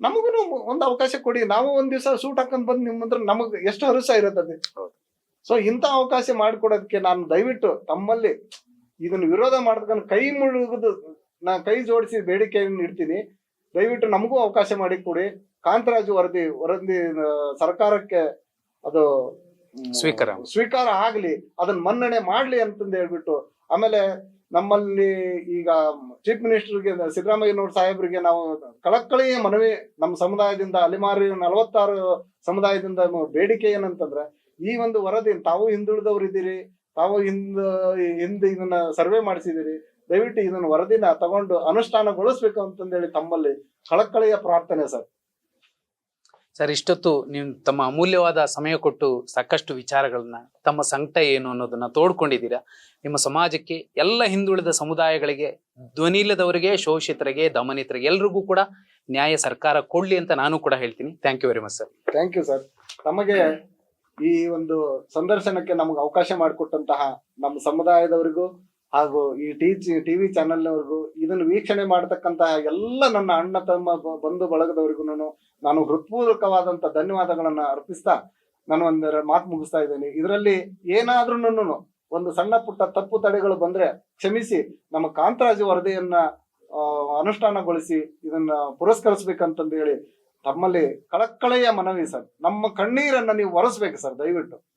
ನಮಗೂ ಒಂದು ಅವಕಾಶ ಕೊಡಿ. ನಾವು ಒಂದ್ ದಿವಸ ಸೂಟ್ ಹಾಕೊಂಡ್ ಬಂದು ನಿಮ್ಮ ನಮಗ್ ಎಷ್ಟು ಹರುಸ ಇರುತ್ತದೆ ಹೌದು. ಸೊ ಇಂಥ ಅವಕಾಶ ಮಾಡಿಕೊಡೋದಕ್ಕೆ ನಾನು ದಯವಿಟ್ಟು ತಮ್ಮಲ್ಲಿ ಇದನ್ನ ವಿರೋಧ ಮಾಡಿದ್ಕೊಂಡು ಕೈ ಮುಳುಗುದು ನಾ ಕೈ ಜೋಡಿಸಿ ಬೇಡಿಕೆಯನ್ನು ಇಡ್ತೀನಿ ದಯವಿಟ್ಟು ನಮಗೂ ಅವಕಾಶ ಮಾಡಿ ಕೊಡಿ ಕಾಂತರಾಜು ವರದಿ ವರದಿ ಸರ್ಕಾರಕ್ಕೆ ಅದು ಸ್ವೀಕಾರ. ಸ್ವೀಕಾರ ಆಗ್ಲಿ ಅದನ್ನ ಮನ್ನಣೆ ಮಾಡ್ಲಿ ಅಂತಂದು ಹೇಳ್ಬಿಟ್ಟು ಆಮೇಲೆ ನಮ್ಮಲ್ಲಿ ಈಗ ಚೀಫ್ ಮಿನಿಸ್ಟರ್ಗೆ ಸಿದ್ದರಾಮಯ್ಯನವ್ರ ಸಾಹೇಬ್ರಿಗೆ ನಾವು ಕಳಕಳಿಯ ಮನವಿ ನಮ್ಮ ಸಮುದಾಯದಿಂದ ಅಲೆಮಾರಿ ನಲವತ್ತಾರು ಸಮುದಾಯದಿಂದ ಬೇಡಿಕೆ ಏನಂತಂದ್ರೆ ಈ ಒಂದು ವರದಿ ತಾವು ಹಿಂದುಳಿದವರು ಇದ್ದೀರಿ ತಾವು ಹಿಂದ ಹಿಂದೆ ಇದನ್ನ ಸರ್ವೆ ಮಾಡಿಸಿದಿರಿ ದಯವಿಟ್ಟು ಇದನ್ನ ವರದಿನ ತಗೊಂಡು ಅನುಷ್ಠಾನಗೊಳಿಸ್ಬೇಕು ಅಂತಂದೇಳಿ ತಮ್ಮಲ್ಲಿ ಕಳಕಳಿಯ ಪ್ರಾರ್ಥನೆ ಸರ್. ಸರ್ ಇಷ್ಟೊತ್ತು ನೀವು ತಮ್ಮ ಅಮೂಲ್ಯವಾದ ಸಮಯ ಕೊಟ್ಟು ಸಾಕಷ್ಟು ವಿಚಾರಗಳನ್ನ ತಮ್ಮ ಸಂಕಟ ಏನು ಅನ್ನೋದನ್ನ ತೋಡ್ಕೊಂಡಿದ್ದೀರಾ? ನಿಮ್ಮ ಸಮಾಜಕ್ಕೆ ಎಲ್ಲ ಹಿಂದುಳಿದ ಸಮುದಾಯಗಳಿಗೆ ಧ್ವನಿ ಇಲ್ಲದವರಿಗೆ ಶೋಷಿತರಿಗೆ ದಮನಿತರಿಗೆ ಎಲ್ರಿಗೂ ಕೂಡ ನ್ಯಾಯ ಸರ್ಕಾರ ಕೊಡ್ಲಿ ಅಂತ ನಾನು ಕೂಡ ಹೇಳ್ತೀನಿ. Thank you very much sir thank you sir ತಮಗೆ ಈ ಒಂದು ಸಂದರ್ಶನಕ್ಕೆ ನಮ್ಗೆ ಅವಕಾಶ ಮಾಡಿಕೊಟ್ಟಂತಹ ನಮ್ಮ ಸಮುದಾಯದವರಿಗೂ ಹಾಗೂ ಈ ಟಿ ಟಿವಿ ಚಾನೆಲ್ನವರಿಗೂ ಇದನ್ನು ವೀಕ್ಷಣೆ ಮಾಡತಕ್ಕಂತಹ ಎಲ್ಲ ನನ್ನ ಅಣ್ಣ, ತಮ್ಮ ಬಂಧು ಬಳಗದವರಿಗೂ ನಾನು ಹೃತ್ಪೂರ್ವಕವಾದಂತಹ ಧನ್ಯವಾದಗಳನ್ನ ಅರ್ಪಿಸ್ತಾ ನಾನು ಒಂದೆರಡು ಮಾತು ಮುಗಿಸ್ತಾ ಇದ್ದೇನೆ. ಇದರಲ್ಲಿ ಏನಾದ್ರೂ ಒಂದು ಸಣ್ಣ ಪುಟ್ಟ ತಪ್ಪು ತಡೆಗಳು ಬಂದ್ರೆ ಕ್ಷಮಿಸಿ ನಮ್ಮ ಕಾಂತರಾಜು ವರದಿಯನ್ನ ಅನುಷ್ಠಾನಗೊಳಿಸಿ ಇದನ್ನ ಪುರಸ್ಕರಿಸ್ಬೇಕಂತಂದು ಹೇಳಿ ತಮ್ಮಲ್ಲಿ ಕಳಕಳೆಯ ಮನವಿ ಸರ್. ನಮ್ಮ ಕಣ್ಣೀರನ್ನ ನೀವು ಒರೆಸ್ಬೇಕು ಸರ್ ದಯವಿಟ್ಟು.